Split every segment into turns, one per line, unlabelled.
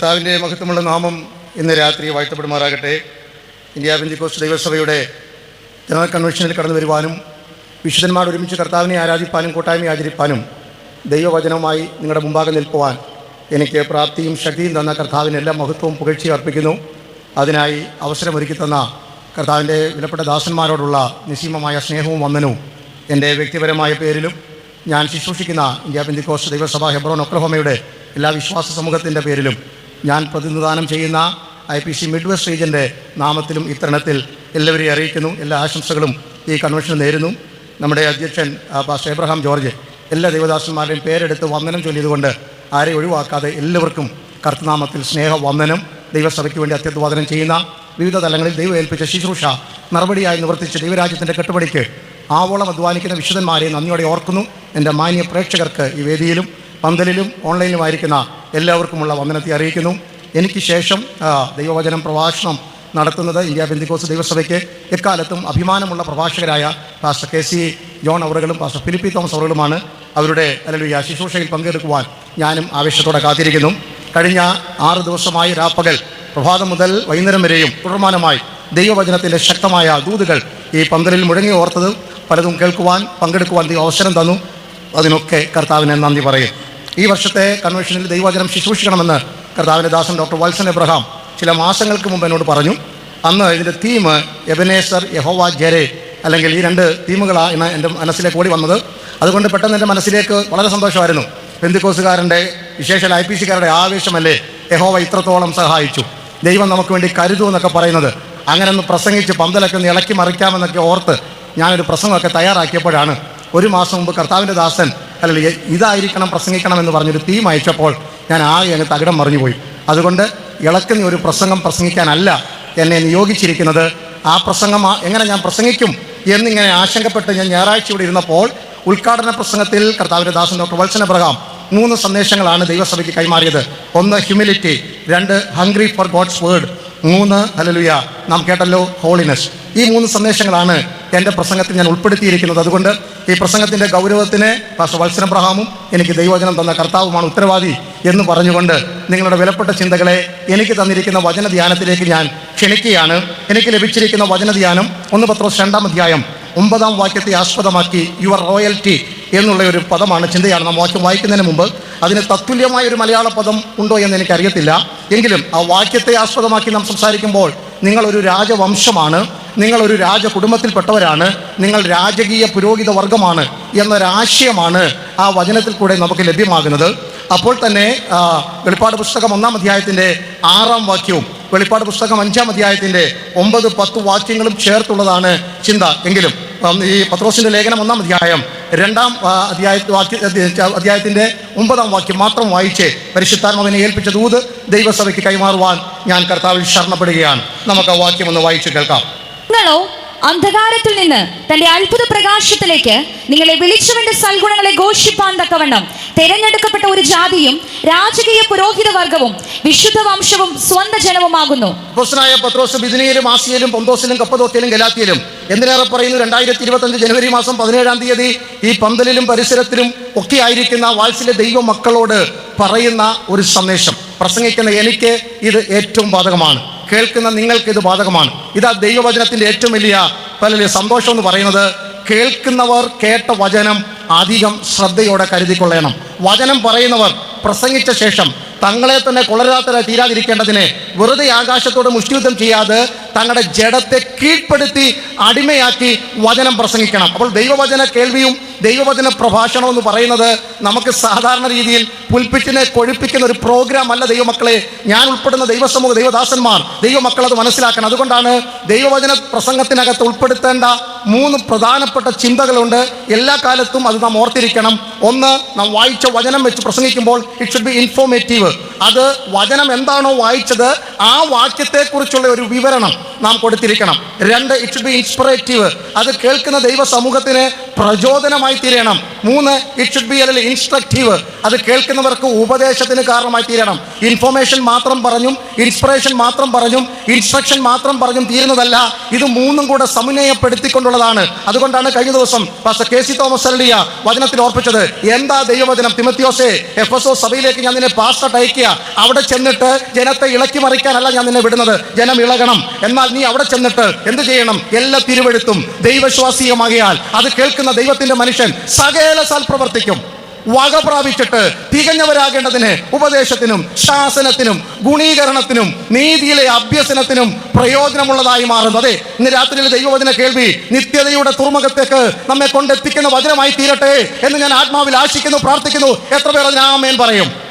കർത്താവിന്റെ മഹത്വമുള്ള നാമം ഇന്ന് രാത്രി വാഴ്ത്തപ്പെടുമാറാകട്ടെ. ഇന്ത്യ ബന്ധിക്കോസ് ദൈവസഭയുടെ ജനറൽ കൺവെൻഷനിൽ കടന്നു വരുവാനും വിശുദ്ധന്മാർ ഒരുമിച്ച് കർത്താവിനെ ആരാധിപ്പാനും കൂട്ടായ്മ ആചരിപ്പാനും ദൈവവചനവുമായി നിങ്ങളുടെ മുമ്പാകെ നിൽക്കുവാൻ എനിക്ക് പ്രാപ്തിയും ശക്തിയും തന്ന കർത്താവിന് എല്ലാ മഹത്വവും പുകഴ്ചയും അർപ്പിക്കുന്നു. അതിനായി അവസരമൊരുക്കി തന്ന കർത്താവിന്റെ വിലപ്പെട്ട ദാസന്മാരോടുള്ള നിസീമമായ സ്നേഹവും വന്ദനവും എന്റെ വ്യക്തിപരമായ പേരിലും ഞാൻ ശുശ്രൂഷിക്കുന്ന ഇന്ത്യ ബന്ധിക്കോസ് ദൈവസഭ ഹെബ്രോൻ ഒക്രഹോമയുടെ എല്ലാ വിശ്വാസ സമൂഹത്തിന്റെ പേരിലും ഞാൻ പ്രതിനിധാനം ചെയ്യുന്ന I P C mid west റീജന്റെ നാമത്തിലും ഇത്തരണത്തിൽ എല്ലാവരെയും അറിയിക്കുന്നു. എല്ലാ ആശംസകളും ഈ കൺവെൻഷന് നേരുന്നു. നമ്മുടെ അധ്യക്ഷൻ പാസ് എബ്രഹാം ജോർജ് എല്ലാ ദേവദാസന്മാരുടെയും പേരെടുത്ത് വന്ദനം ചൊല്ലിയതുകൊണ്ട് ആരെയും ഒഴിവാക്കാതെ എല്ലാവർക്കും കർത്തനാമത്തിൽ സ്നേഹ വന്ദനം ദൈവസഭയ്ക്ക് വേണ്ടി അത്യധ്വാദനം ചെയ്യുന്ന വിവിധ തലങ്ങളിൽ ദൈവം ഏൽപ്പിച്ച ശുശ്രൂഷ നടപടിയായി നിവർത്തിച്ച് ദൈവരാജ്യത്തിന്റെ കെട്ടുപടിക്ക് ആവോളം അധ്വാനിക്കുന്ന വിശുദ്ധന്മാരെ നന്ദിയോടെ ഓർക്കുന്നു. എന്റെ മാന്യ പ്രേക്ഷകർക്ക് ഈ വേദിയിലും പന്തലിലും ഓൺലൈനിലുമായിരിക്കുന്ന എല്ലാവർക്കുമുള്ള വന്ദനത്തെ അറിയിക്കുന്നു. എനിക്ക് ശേഷം ദൈവവചനം പ്രഭാഷണം നടത്തുന്നത് ഇന്ത്യ ബെന്തികോസ് ദൈവസഭയ്ക്ക്. എക്കാലത്തും അഭിമാനമുള്ള പ്രഭാഷകരായ പാസ്റ്റർ കെ സി ജോൺ അവറുകളും പാസ്റ്റർ ഫിലിപ്പി തോമസ് അവറുകളുമാണ് അവരുടെ അല്ലെങ്കിൽ ശുശ്രൂഷയിൽ പങ്കെടുക്കുവാൻ ഞാനും ആവേശത്തോടെ കാത്തിരിക്കുന്നു. കഴിഞ്ഞ ആറ് ദിവസമായി രാപ്പകൽ പ്രഭാതം മുതൽ വൈകുന്നേരം വരെയും തുടർമാനമായി ദൈവവചനത്തിന്റെ ശക്തമായ ദൂതുകൾ ഈ പന്തലിൽ മുഴങ്ങി ഓർത്തത് പലതും കേൾക്കുവാൻ പങ്കെടുക്കുവാൻ അവസരം തന്നു. അതിനൊക്കെ കർത്താവിനെ നന്ദി പറയും. ഈ വർഷത്തെ കൺവെൻഷനിൽ ദൈവവചനം ശുശ്രൂഷിക്കണമെന്ന് കർത്താവിന്റെ ദാസൻ ഡോക്ടർ വത്സൻ എബ്രഹാം ചില മാസങ്ങൾക്ക് മുമ്പ് എന്നോട് പറഞ്ഞു. അന്ന് ഇതിന്റെ തീം എബനേസർ യഹോവ ജെരെ അല്ലെങ്കിൽ ഈ രണ്ട് തീമുകളാണ് എന്റെ മനസ്സിലേക്ക് ഓടി വന്നത്. അതുകൊണ്ട് പെട്ടെന്ന് എന്റെ മനസ്സിലേക്ക് വളരെ സന്തോഷമായിരുന്നു. പെന്തിക്കോസുകാരന്റെ വിശേഷ ഐ പി സിക്കാരുടെ ആവേശമല്ലേ? യഹോവ ഇത്രത്തോളം സഹായിച്ചു. ദൈവം നമുക്ക് വേണ്ടി കരുതൂ എന്നൊക്കെ പറയുന്നത്. അങ്ങനെ ഒന്ന് പ്രസംഗിച്ച് പന്തലൊക്കെ ഒന്ന് ഇളക്കി മറിക്കാമെന്നൊക്കെ ഓർത്ത് ഞാനൊരു പ്രസംഗമൊക്കെ തയ്യാറാക്കിയപ്പോഴാണ് ഒരു മാസം മുമ്പ് കർത്താവിന്റെ ദാസൻ അല്ലെങ്കിൽ ഇതായിരിക്കണം പ്രസംഗിക്കണം എന്ന് പറഞ്ഞൊരു തീം അയച്ചപ്പോൾ ഞാൻ ആകെ അങ്ങ് തകിടം മറിഞ്ഞുപോയി. അതുകൊണ്ട് ഇളക്കുന്ന ഒരു പ്രസംഗം പ്രസംഗിക്കാനല്ല എന്നെ നിയോഗിച്ചിരിക്കുന്നത്. ആ പ്രസംഗം എങ്ങനെ ഞാൻ പ്രസംഗിക്കും എന്നിങ്ങനെ ആശങ്കപ്പെട്ട് ഞാൻ ഞായറാഴ്ച ഇവിടെ ഇരുന്നപ്പോൾ ഉദ്ഘാടന പ്രസംഗത്തിൽ കർത്താവിന്റെ ദാസൻ ഡോക്ടർ വത്സന പ്രകാം മൂന്ന് സന്ദേശങ്ങളാണ് ദൈവസഭയ്ക്ക് കൈമാറിയത്. ഒന്ന് ഹ്യൂമിലിറ്റി രണ്ട് ഹംഗ്രി ഫോർ ഗോഡ്സ് വേർഡ് മൂന്ന് ഹലലുയ നാം കേട്ടല്ലോ ഹോളിനെസ് ഈ മൂന്ന് സന്ദേശങ്ങളാണ് എന്റെ പ്രസംഗത്തിൽ ഞാൻ ഉൾപ്പെടുത്തിയിരിക്കുന്നത്. അതുകൊണ്ട് ഈ പ്രസംഗത്തിന്റെ ഗൗരവത്തിന് പാസ്റ്റർ വത്സരബ്രഹാമും എനിക്ക് ദൈവവചനം തന്ന കർത്താവുമാണ് ഉത്തരവാദി എന്ന് പറഞ്ഞുകൊണ്ട് നിങ്ങളുടെ വിലപ്പെട്ട ചിന്തകളെ എനിക്ക് തന്നിരിക്കുന്ന വചന ധ്യാനത്തിലേക്ക് ഞാൻ ക്ഷണിക്കുകയാണ്. എനിക്ക് ലഭിച്ചിരിക്കുന്ന വചന ധ്യാനം ഒന്ന് പത്രോസ് രണ്ടാം അധ്യായം ഒമ്പതാം വാക്യത്തെ ആസ്പദമാക്കി യുവർ റോയൽറ്റി എന്നുള്ള ഒരു പദമാണ് ചിന്തയാണ്. നാം വാക്യം വായിക്കുന്നതിന് മുമ്പ് അതിന് തത്തുല്യമായ ഒരു മലയാള പദം ഉണ്ടോ എന്ന് എനിക്കറിയത്തില്ല. എങ്കിലും ആ വാക്യത്തെ ആസ്പദമാക്കി നാം സംസാരിക്കുമ്പോൾ നിങ്ങളൊരു രാജവംശമാണ് നിങ്ങളൊരു രാജകുടുംബത്തിൽപ്പെട്ടവരാണ് നിങ്ങൾ രാജകീയ പുരോഹിത വർഗമാണ് എന്നൊരാശയമാണ് ആ വചനത്തിൽ കൂടെ നമുക്ക് ലഭ്യമാകുന്നത്. അപ്പോൾ തന്നെ വെളിപ്പാട് പുസ്തകം ഒന്നാം അധ്യായത്തിന്റെ ആറാം വാക്യവും വെളിപ്പാട് പുസ്തകം അഞ്ചാം അധ്യായത്തിന്റെ ഒമ്പത് പത്ത് വാക്യങ്ങളും ചേർത്തുള്ളതാണ് ചിന്ത. എങ്കിലും ഈ പത്രോസിന്റെ ലേഖനം ഒന്നാം അധ്യായം രണ്ടാം അധ്യായ അധ്യായത്തിന്റെ ഒമ്പതാം വാക്യം മാത്രം വായിച്ച് പരിശുദ്ധാത്മാവിനെ ഏൽപ്പിച്ച ദൂത് ദൈവസഭയ്ക്ക് കൈമാറുവാൻ ഞാൻ കർത്താവിൽ ശരണപ്പെടുകയാണ്. നമുക്ക് ആ വാക്യം ഒന്ന് വായിച്ച് കേൾക്കാം.
അന്ധകാരത്തിൽ നിന്ന് തന്റെ അത്ഭുത പ്രകാശത്തിലേക്ക് നിങ്ങളെ വിളിച്ചവന്റെ സൽഗുണങ്ങളെ ഘോഷിപ്പാൻ തക്കവണ്ണം തെരഞ്ഞെടുക്കപ്പെട്ട ഒരു ജാതിയും രാജകീയ പുരോഹിത വർഗവും വിശുദ്ധ വംശവും സ്വന്ത ജനവുമാകുന്നു.
പത്രോസ് പൊന്തോസിലും എന്തിനേറെ പറയുന്നു? രണ്ടായിരത്തി ഇരുപത്തഞ്ച് ജനുവരി മാസം പതിനേഴാം തീയതി ഈ പന്തലിലും പരിസരത്തിലും ഒക്കെ ആയിരിക്കുന്ന വാത്സല്യ ദൈവ മക്കളോട് പറയുന്ന ഒരു സന്ദേശം. പ്രസംഗിക്കുന്ന എനിക്ക് ഇത് ഏറ്റവും ബാധകമാണ്. കേൾക്കുന്ന നിങ്ങൾക്ക് ഇത് ബാധകമാണ്. ഇതാ ദൈവവചനത്തിന്റെ ഏറ്റവും വലിയ വലിയ സന്തോഷം എന്ന് പറയുന്നത് കേൾക്കുന്നവർ കേട്ട വചനം അധികം ശ്രദ്ധയോടെ കരുതിക്കൊള്ളണം. വചനം പറയുന്നവർ പ്രസംഗിച്ച ശേഷം തങ്ങളെ തന്നെ കൊളരാത്തരായി തീരാതിരിക്കേണ്ടതിന് വെറുതെ ആകാശത്തോട് മുഷ്ടിയുദ്ധം ചെയ്യാതെ തങ്ങളുടെ ജഡത്തെ കീഴ്പ്പെടുത്തി അടിമയാക്കി വചനം പ്രസംഗിക്കണം. അപ്പോൾ ദൈവവചന കേൾവിയും ദൈവവചന പ്രഭാഷണം എന്ന് പറയുന്നത് നമുക്ക് സാധാരണ രീതിയിൽ പുൽപ്പിറ്റിനെ കൊഴിപ്പിക്കുന്ന ഒരു പ്രോഗ്രാം അല്ല ദൈവമക്കളെ. ഞാൻ ഉൾപ്പെടുന്ന ദൈവസമൂഹ ദൈവദാസന്മാർ ദൈവമക്കൾ അത് മനസ്സിലാക്കണം. അതുകൊണ്ടാണ് ദൈവവചന പ്രസംഗത്തിനകത്ത് ഉൾപ്പെടുത്തേണ്ട മൂന്ന് പ്രധാനപ്പെട്ട ചിന്തകളുണ്ട്. എല്ലാ കാലത്തും അത് നാം ഓർത്തിരിക്കണം. ഒന്ന് നാം വായിച്ച വചനം വെച്ച് പ്രസംഗിക്കുമ്പോൾ ഇറ്റ് ഷുഡ് ബി ഇൻഫോർമേറ്റീവ് അത് വചനം എന്താണോ വായിച്ചത് ആ വാക്യത്തെക്കുറിച്ചുള്ള ഒരു വിവരണം നാം കൊടുത്തിരിക്കണം. രണ്ട് ഇറ്റ് ഷുഡ് ബി ഇൻസ്പിറേറ്റീവ് അത് കേൾക്കുന്ന ദൈവ സമൂഹത്തിന് പ്രചോദനമായി തീരണം. മൂന്ന് ഇറ്റ് ഷുഡ് ബി അല്ലെങ്കിൽ ഇൻസ്ട്രക്റ്റീവ് അത് കേൾക്കുന്നവർക്ക് ഉപദേശത്തിന് കാരണമായി തീരണം. ഇൻഫർമേഷൻ മാത്രം പറഞ്ഞും ഇൻസ്പിറേഷൻ മാത്രം പറഞ്ഞും ഇൻസ്ട്രക്ഷൻ മാത്രം പറഞ്ഞും തീരുന്നതല്ല. ഇത് മൂന്നും കൂടെ സമന്വയപ്പെടുത്തിക്കൊണ്ടുള്ളതാണ്. അതുകൊണ്ടാണ് കഴിഞ്ഞ ദിവസം പാസ്റ്റർ കെ സി തോമസ് അല്ലിയ വചനത്തിൽ ഓർപ്പിച്ചത്. എന്താ ദൈവവചനം തിമത്തിയോസെ എഫ് എസ് ഒ സഭയിലേക്ക് ഞാൻ നിന്നെ പാസ്റ്റർ അയക്കുക അവിടെ ചെന്നിട്ട് ജനത്തെ ഇളക്കി മറിക്കാനല്ല ഞാൻ നിന്നെ വിടുന്നത്. ജനം ഇളകണം. എന്നാൽ നീ അവിടെ ചെന്നിട്ട് എന്ത് ചെയ്യണം? എല്ലാ തിരുവെഴുത്തും ദൈവശ്വാസീയമാകിയാൽ അത് കേൾക്കുന്ന ദൈവത്തിന്റെ മനുഷ്യൻ സകല സൽപ്രവർത്തിക്കും വക പ്രാപിച്ചിട്ട് തികഞ്ഞവരാകേണ്ടതിന് ഉപദേശത്തിനും ശാസനത്തിനും ഗുണീകരണത്തിനും നീതിയിലെ അഭ്യസനത്തിനും പ്രയോജനമുള്ളതായി മാറുന്നു. അതെ ഇന്ന് രാത്രിയിലെ ദൈവവചന കേൾവി. നിത്യതയുടെ തുറമുഖത്തേക്ക് നമ്മെ കൊണ്ടെത്തിക്കുന്ന വചനമായി തീരട്ടെ എന്ന് ഞാൻ ആത്മാവിൽ ആശിക്കുന്നു പ്രാർത്ഥിക്കുന്നു. എത്ര പേർ അതിനാമേൻ പറയും?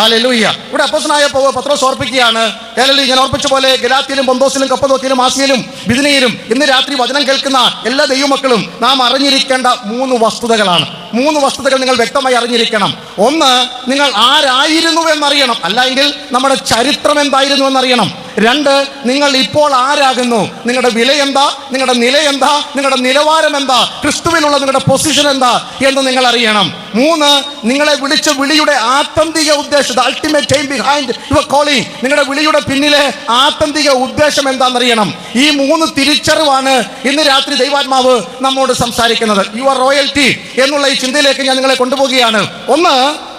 ഹാലലൂയ്യ ഇവിടെ അപ്പസനായ പത്രോസ് ഓർപ്പിക്കുകയാണ്. ഏലലി ഞാൻ ഓർപ്പിച്ച പോലെ ഗലാത്തിയിലും പൊന്തോസിലും കപ്പതോക്കിലും ആസിയയിലും ബിദിനയിലും ഇന്ന് രാത്രി വചനം കേൾക്കുന്ന എല്ലാ ദൈവമക്കളും നാം അറിഞ്ഞിരിക്കേണ്ട മൂന്ന് വസ്തുതകളാണ്. മൂന്ന് വസ്തുതകൾ നിങ്ങൾ വ്യക്തമായി അറിഞ്ഞിരിക്കണം. ഒന്ന് നിങ്ങൾ ആരായിരുന്നു എന്നറിയണം അല്ലെങ്കിൽ നമ്മുടെ ചരിത്രം എന്തായിരുന്നു എന്നറിയണം രണ്ട് നിങ്ങൾ ഇപ്പോൾ ആരാകുന്നു? നിങ്ങളുടെ വില എന്താ നിങ്ങളുടെ നില എന്താ നിങ്ങളുടെ നിലവാരം എന്താ ക്രിസ്തുവിനുള്ള നിങ്ങളുടെ പൊസിഷൻ എന്താ? എന്ന് നിങ്ങൾ അറിയണം. മൂന്ന് നിങ്ങളെ വിളിച്ച വിളിയുടെ ആത്യന്തിക ഉദ്ദേശം ultimate time behind your calling നിങ്ങളുടെ വിളിയുടെ പിന്നിലെ ആത്യന്തിക ഉദ്ദേശം എന്താണെന്നറിയണം. ഈ മൂന്ന് തിരിച്ചറിവാണ് ഇന്ന് രാത്രി ദൈവാത്മാവ് നമ്മോട് സംസാരിക്കുന്നത്. യുവർ റോയൽറ്റി എന്നുള്ള ഈ ചിന്തയിലേക്ക് ഞാൻ നിങ്ങളെ കൊണ്ടുപോവുകയാണ്. ഒന്ന്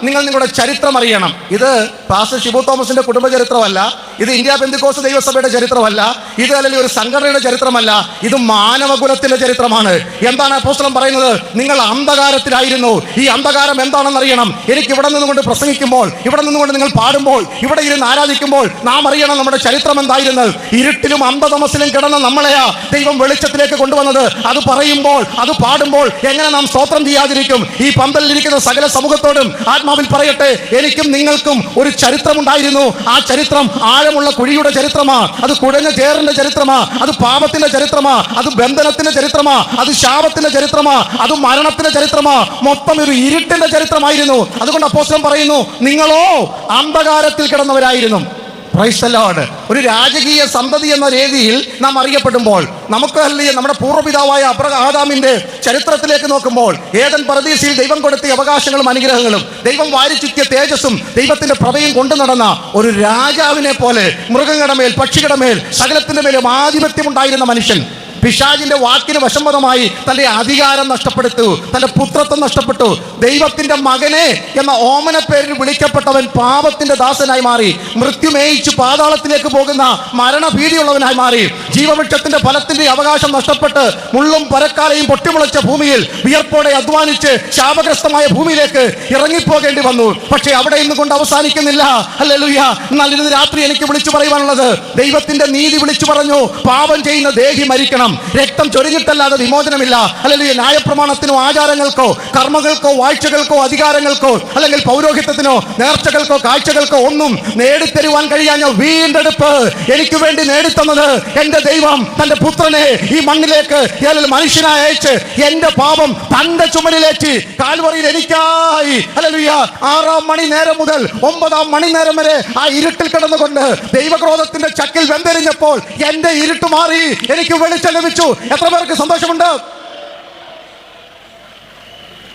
നിങ്ങൾ നിങ്ങളുടെ ചരിത്രം അറിയണം. ഇത് പാസ്റ്റർ ഷിബു തോമസിന്റെ കുടുംബ ചരിത്രമല്ല ഇത് ഇന്ത്യ ബന്ധുക്കോസ് ദൈവസഭയുടെ ചരിത്രമല്ല ഇത് അല്ലെങ്കിൽ ഒരു സംഘടനയുടെ ചരിത്രമല്ല ഇത് മാനവകുലത്തിന്റെ ചരിത്രമാണ്. എന്താണ് അപ്പോസ്തലൻ പറയുന്നത്? നിങ്ങൾ അന്ധകാരത്തിലായിരുന്നു. ഈ അന്ധകാരം എന്താണെന്ന് അറിയണം എനിക്ക് ഇവിടെ നിന്നുകൊണ്ട് പ്രസംഗിക്കുമ്പോൾ ഇവിടെ നിന്നുകൊണ്ട് നിങ്ങൾ പാടുമ്പോൾ ഇവിടെ ഇരുന്ന് ആരാധിക്കുമ്പോൾ നാം അറിയണം നമ്മുടെ ചരിത്രം എന്തായിരുന്നു. ഇരുട്ടിലും അന്ധതമസിലും കിടന്ന നമ്മളെയാ ദൈവം വെളിച്ചത്തിലേക്ക് കൊണ്ടുവന്നത്. അത് പറയുമ്പോൾ അത് പാടുമ്പോൾ എങ്ങനെ നാം സ്തോത്രം ചെയ്യാതിരിക്കും? ഈ പന്തലിരിക്കുന്ന സകല സമൂഹത്തോടും ആത്മാവിൽ പറയട്ടെ എനിക്കും നിങ്ങൾക്കും ഒരു ചരിത്രമുണ്ടായിരുന്നു. ആ ചരിത്രം ആഴമുള്ള കുഴിയുടെ ചരിത്രമാ. അത് കുഴഞ്ഞ ചേറിന്റെ ചരിത്രമാ. അത് പാപത്തിന്റെ ചരിത്രമാ. അത് ബന്ധനത്തിന്റെ ചരിത്രമാ. അത് ശാപത്തിന്റെ ചരിത്രമാ. അത് മരണത്തിന്റെ ചരിത്രമാ. മൊത്തം ഒരു ഇരുട്ടിന്റെ ചരിത്രമായിരുന്നു. അതുകൊണ്ട് അപ്പോസ്റ്റം പറയുന്നു നിങ്ങളോ അന്ധകാരത്തിൽ കിടന്നവരായിരുന്നു. Lord. ഒരു രാജകീയ സന്തതി എന്ന രീതിയിൽ നാം അറിയപ്പെടുമ്പോൾ നമുക്ക് അല്ലെങ്കിൽ നമ്മുടെ പൂർവപിതാവായ അബ്രഹാദാമിന്റെ ചരിത്രത്തിലേക്ക് നോക്കുമ്പോൾ ഏതൻ പരദീസിൽ ദൈവം കൊടുത്തിയ അവകാശങ്ങളും അനുഗ്രഹങ്ങളും ദൈവം വാരിച്ചുറ്റിയ തേജസ്സും ദൈവത്തിന്റെ പ്രഭയും കൊണ്ടു നടന്ന ഒരു രാജാവിനെ പോലെ മൃഗങ്ങളുടെ മേൽ പക്ഷികളുടെ മേൽ സകലത്തിന്റെ മേലും ആധിപത്യം ഉണ്ടായിരുന്ന മനുഷ്യൻ പിശാജിന്റെ വാക്കിന് വശംവതമായി തന്റെ അധികാരം നഷ്ടപ്പെടുത്തു തന്റെ പുത്രത്വം നഷ്ടപ്പെട്ടു. ദൈവത്തിന്റെ മകനെ എന്ന ഓമന പേരിൽ വിളിക്കപ്പെട്ടവൻ പാപത്തിന്റെ ദാസനായി മാറി മൃത്യുമേയിച്ച് പാതാളത്തിലേക്ക് പോകുന്ന മരണഭീതിയുള്ളവനായി മാറി. ജീവവൃക്ഷത്തിന്റെ ഫലത്തിന്റെ അവകാശം നഷ്ടപ്പെട്ട് മുള്ളും പരക്കാലയും പൊട്ടിമുളച്ച ഭൂമിയിൽ വിയർപ്പോടെ അധ്വാനിച്ച് ശാപഗ്രസ്തമായ ഭൂമിയിലേക്ക് ഇറങ്ങിപ്പോകേണ്ടി വന്നു. പക്ഷേ അവിടെ ഇന്ന് കൊണ്ട് അവസാനിക്കുന്നില്ല. അല്ലേലൂയ എന്നാൽ ഇന്ന് രാത്രി എനിക്ക് വിളിച്ചു പറയുവാനുള്ളത് ദൈവത്തിന്റെ നീതി വിളിച്ചു പറഞ്ഞു പാപം ചെയ്യുന്ന ദേഹി മരിക്കണം. രക്തം ചൊരിഞ്ഞിട്ടല്ലാതെ വിമോചനമില്ല. അല്ലെങ്കിൽ ന്യായപ്രമാണത്തിനോ ആചാരങ്ങൾക്കോ കർമ്മങ്ങൾക്കോ വാഴ്ചകൾക്കോ അധികാരങ്ങൾക്കോ അല്ലെങ്കിൽ പൗരോഹിത്യത്തിനോ നേർച്ചകൾക്കോ കാഴ്ചകൾക്കോ ഒന്നും നേടിത്തരുവാൻ കഴിയാഞ്ഞ വീണ്ടെടുപ്പ് എനിക്ക് വേണ്ടി നേടിത്തന്നത് എന്റെ ദൈവം തന്റെ പുത്രനെ ഈ മണ്ണിലേക്ക് അല്ലെങ്കിൽ മനുഷ്യനായി അയച്ച് എന്റെ പാപം തന്റെ ചുമലിലേറ്റി കാൽവറിയിൽ എനിക്കായി. അല്ലല്ലുയ്യ ആറാം മണി നേരം മുതൽ ഒമ്പതാം മണി നേരം വരെ ആ ഇരുട്ടിൽ കിടന്നുകൊണ്ട് ദൈവക്രോധത്തിന്റെ ചക്കിൽ വെന്തെറിഞ്ഞപ്പോൾ എന്റെ ഇരുട്ട് മാറി എനിക്ക് വെളിച്ചം ലഭിച്ചു എത്ര പേർക്ക് സന്തോഷമുണ്ട്?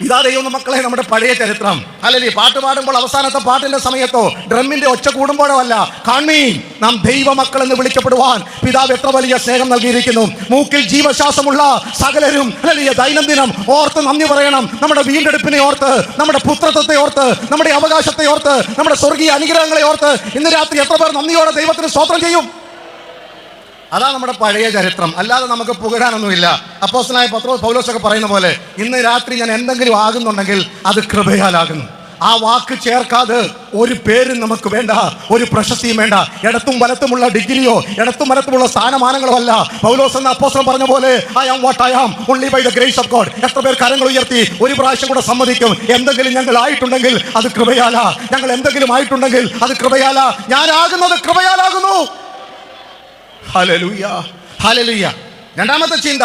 ഇതാ ദൈവം മക്കളെ നമ്മുടെ പഴയ ചരിത്രം. അല്ലെങ്കിൽ പാട്ട് പാടുമ്പോൾ അവസാനത്തെ പാട്ടിന്റെ സമയത്തോ ഡ്രമ്മിന്റെ ഒച്ച കൂടുമ്പോഴോ അല്ല കാൺമീൻ നാം ദൈവമക്കൾ എന്ന് വിളിക്കപ്പെടുവാൻ പിതാവ് എത്ര വലിയ സ്നേഹം നൽകിയിരിക്കുന്നു. മൂക്കിൽ ജീവശ്വാസമുള്ള സകലരും അല്ലെങ്കിൽ ദൈനംദിനം ഓർത്ത് നന്ദി പറയണം. നമ്മുടെ വീണ്ടെടുപ്പിനെ ഓർത്ത് നമ്മുടെ പുത്രത്വത്തെ ഓർത്ത് നമ്മുടെ അവകാശത്തെ ഓർത്ത് നമ്മുടെ സ്വർഗീയ അനുഗ്രഹങ്ങളെ ഓർത്ത് ഇന്ന് രാത്രി എത്ര പേർ നന്ദിയോടെ ദൈവത്തിന് സ്തോത്രം ചെയ്യും? അതാ നമ്മുടെ പഴയ ചരിത്രം. അല്ലാതെ നമുക്ക് പുകഴാനൊന്നുമില്ല. അപ്പോസനായ പത്രോ പൗലോസൊക്കെ പറയുന്ന പോലെ ഇന്ന് രാത്രി ഞാൻ എന്തെങ്കിലും ആകുന്നുണ്ടെങ്കിൽ അത് കൃപയാലാകുന്നു. ആ വാക്ക് ചേർക്കാതെ ഒരു പേരും നമുക്ക് വേണ്ട ഒരു പ്രശസ്തിയും വേണ്ട. ഇടത്തും വലത്തുമുള്ള ഡിഗ്രിയോ ഇടത്തും വലത്തുമുള്ള സ്ഥാനമാനങ്ങളോ അല്ല. പൗലോസ് എന്ന അപ്പോസം പറഞ്ഞ പോലെ I am what I am only by the grace of God എത്ര പേർ കരങ്ങൾ ഉയർത്തി ഒരു പ്രാവശ്യം കൂടെ സമ്മതിക്കും. എന്തെങ്കിലും ഞങ്ങൾ ആയിട്ടുണ്ടെങ്കിൽ അത് കൃപയാല. ഞങ്ങൾ എന്തെങ്കിലും ആയിട്ടുണ്ടെങ്കിൽ അത് കൃപയാല. ഞാനാകുന്നത് കൃപയാലാകുന്നു. രണ്ടാമത്തെ ചിന്ത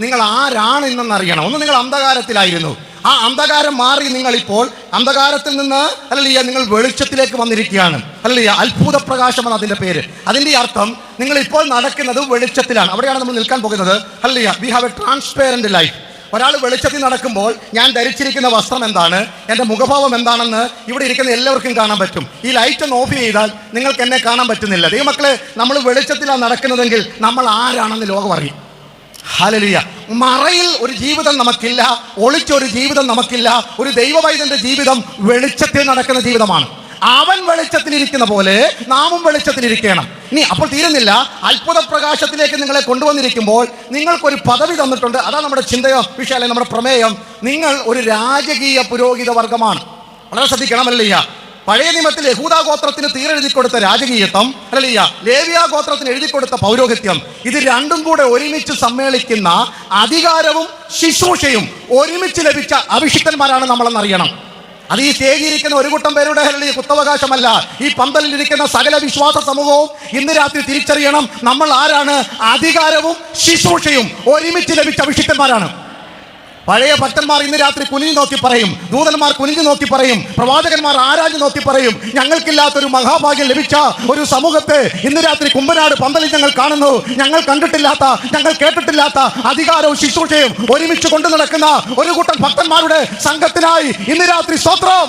നിങ്ങൾ ആരാണ് അറിയണം ഒന്ന് നിങ്ങൾ അന്ധകാരത്തിലായിരുന്നു. ആ അന്ധകാരം മാറി നിങ്ങൾ ഇപ്പോൾ അന്ധകാരത്തിൽ നിന്ന് അല്ലല്ല നിങ്ങൾ വെളിച്ചത്തിലേക്ക് വന്നിരിക്കുകയാണ്. അല്ലല്ല അത്ഭുത പ്രകാശം എന്ന അതിന്റെ പേര്. അതിന്റെ അർത്ഥം നിങ്ങൾ ഇപ്പോൾ നടക്കുന്നത് വെളിച്ചത്തിലാണ്. അവിടെയാണ് നമ്മൾ നിൽക്കാൻ പോകുന്നത്. അല്ലല്ല we have a transparent life ഒരാൾ വെളിച്ചത്തിൽ നടക്കുമ്പോൾ ഞാൻ ധരിച്ചിരിക്കുന്ന വസ്ത്രം എന്താണ്? എന്റെ മുഖഭാവം എന്താണെന്ന് ഇവിടെ ഇരിക്കുന്ന എല്ലാവർക്കും കാണാൻ പറ്റും. ഈ ലൈറ്റ് ഒന്ന് ഓഫ് ചെയ്താൽ നിങ്ങൾക്ക് എന്നെ കാണാൻ പറ്റുന്നില്ല. ദൈവമക്കളെ നമ്മൾ വെളിച്ചത്തിലാണ് നടക്കുന്നതെങ്കിൽ നമ്മൾ ആരാണെന്ന് ലോകം അറിയും. ഹാലലിയ മറയിൽ ഒരു ജീവിതം നമുക്കില്ല ഒളിച്ചൊരു ജീവിതം നമുക്കില്ല ഒരു ദൈവവൈദ്യന്റെ ജീവിതം വെളിച്ചത്തിൽ നടക്കുന്ന ജീവിതമാണ്. അവൻ വെളിച്ചത്തിലിരിക്കുന്ന പോലെ നാമും വെളിച്ചത്തിലിരിക്കണം. ഇനി അപ്പോൾ തീരുന്നില്ല. അത്ഭുത പ്രകാശത്തിലേക്ക് നിങ്ങളെ കൊണ്ടുവന്നിരിക്കുമ്പോൾ നിങ്ങൾക്കൊരു പദവി തന്നിട്ടുണ്ട്. അതാണ് നമ്മുടെ ചിന്തയോ വിഷയം നമ്മുടെ പ്രമേയം. നിങ്ങൾ ഒരു രാജകീയ പുരോഹിത വർഗമാണ്. വളരെ ശ്രദ്ധിക്കണമല്ലയ്യ പഴയ നിയമത്തിൽ യഹൂദാ ഗോത്രത്തിന് തീരെഴുതി കൊടുത്ത രാജകീയത്വം അല്ലയ്യ ലേവിയാ ഗോത്രത്തിന് എഴുതി കൊടുത്ത പൗരോഹിത്യം ഇത് രണ്ടും കൂടെ ഒരുമിച്ച് സമ്മേളിക്കുന്ന അധികാരവും ശുശ്രൂഷയും ഒരുമിച്ച് ലഭിച്ച അഭിഷിക്തന്മാരാണ് നമ്മളെന്നറിയണം. അത് ഈ സ്റ്റേജിയിരിക്കുന്ന ഒരു കൂട്ടം പേരുടെ കുത്തവകാശമല്ല. ഈ പന്തലിൽ ഇരിക്കുന്ന സകല വിശ്വാസ സമൂഹവും ഇന്ന് രാത്രി തിരിച്ചറിയണം നമ്മൾ ആരാണ്? അധികാരവും ശുശ്രൂഷയും ഒരുമിച്ച് ലഭിച്ച അഭിഷിക്തന്മാരാണ് പഴയ ഭക്തന്മാർ ഇന്ന് രാത്രി കുനിഞ്ഞു നോക്കി പറയും ദൂതന്മാർ കുനിഞ്ഞു നോക്കി പറയും പ്രവാചകന്മാർ ആരാഞ്ഞു നോക്കി പറയും ഞങ്ങൾക്കില്ലാത്തൊരു മഹാഭാഗ്യം ലഭിച്ച ഒരു സമൂഹത്തെ ഇന്ന് രാത്രി കുമ്പനാട് പന്തലിൽ ഞങ്ങൾ കാണുന്നു. ഞങ്ങൾ കണ്ടിട്ടില്ലാത്ത ഞങ്ങൾ കേട്ടിട്ടില്ലാത്ത അധികാരവും ശുശ്രൂഷയും ഒരുമിച്ച് കൊണ്ടു നടക്കുന്ന ഒരു കൂട്ടം ഭക്തന്മാരുടെ സംഘത്തിനായി ഇന്ന് രാത്രി സ്തോത്രം.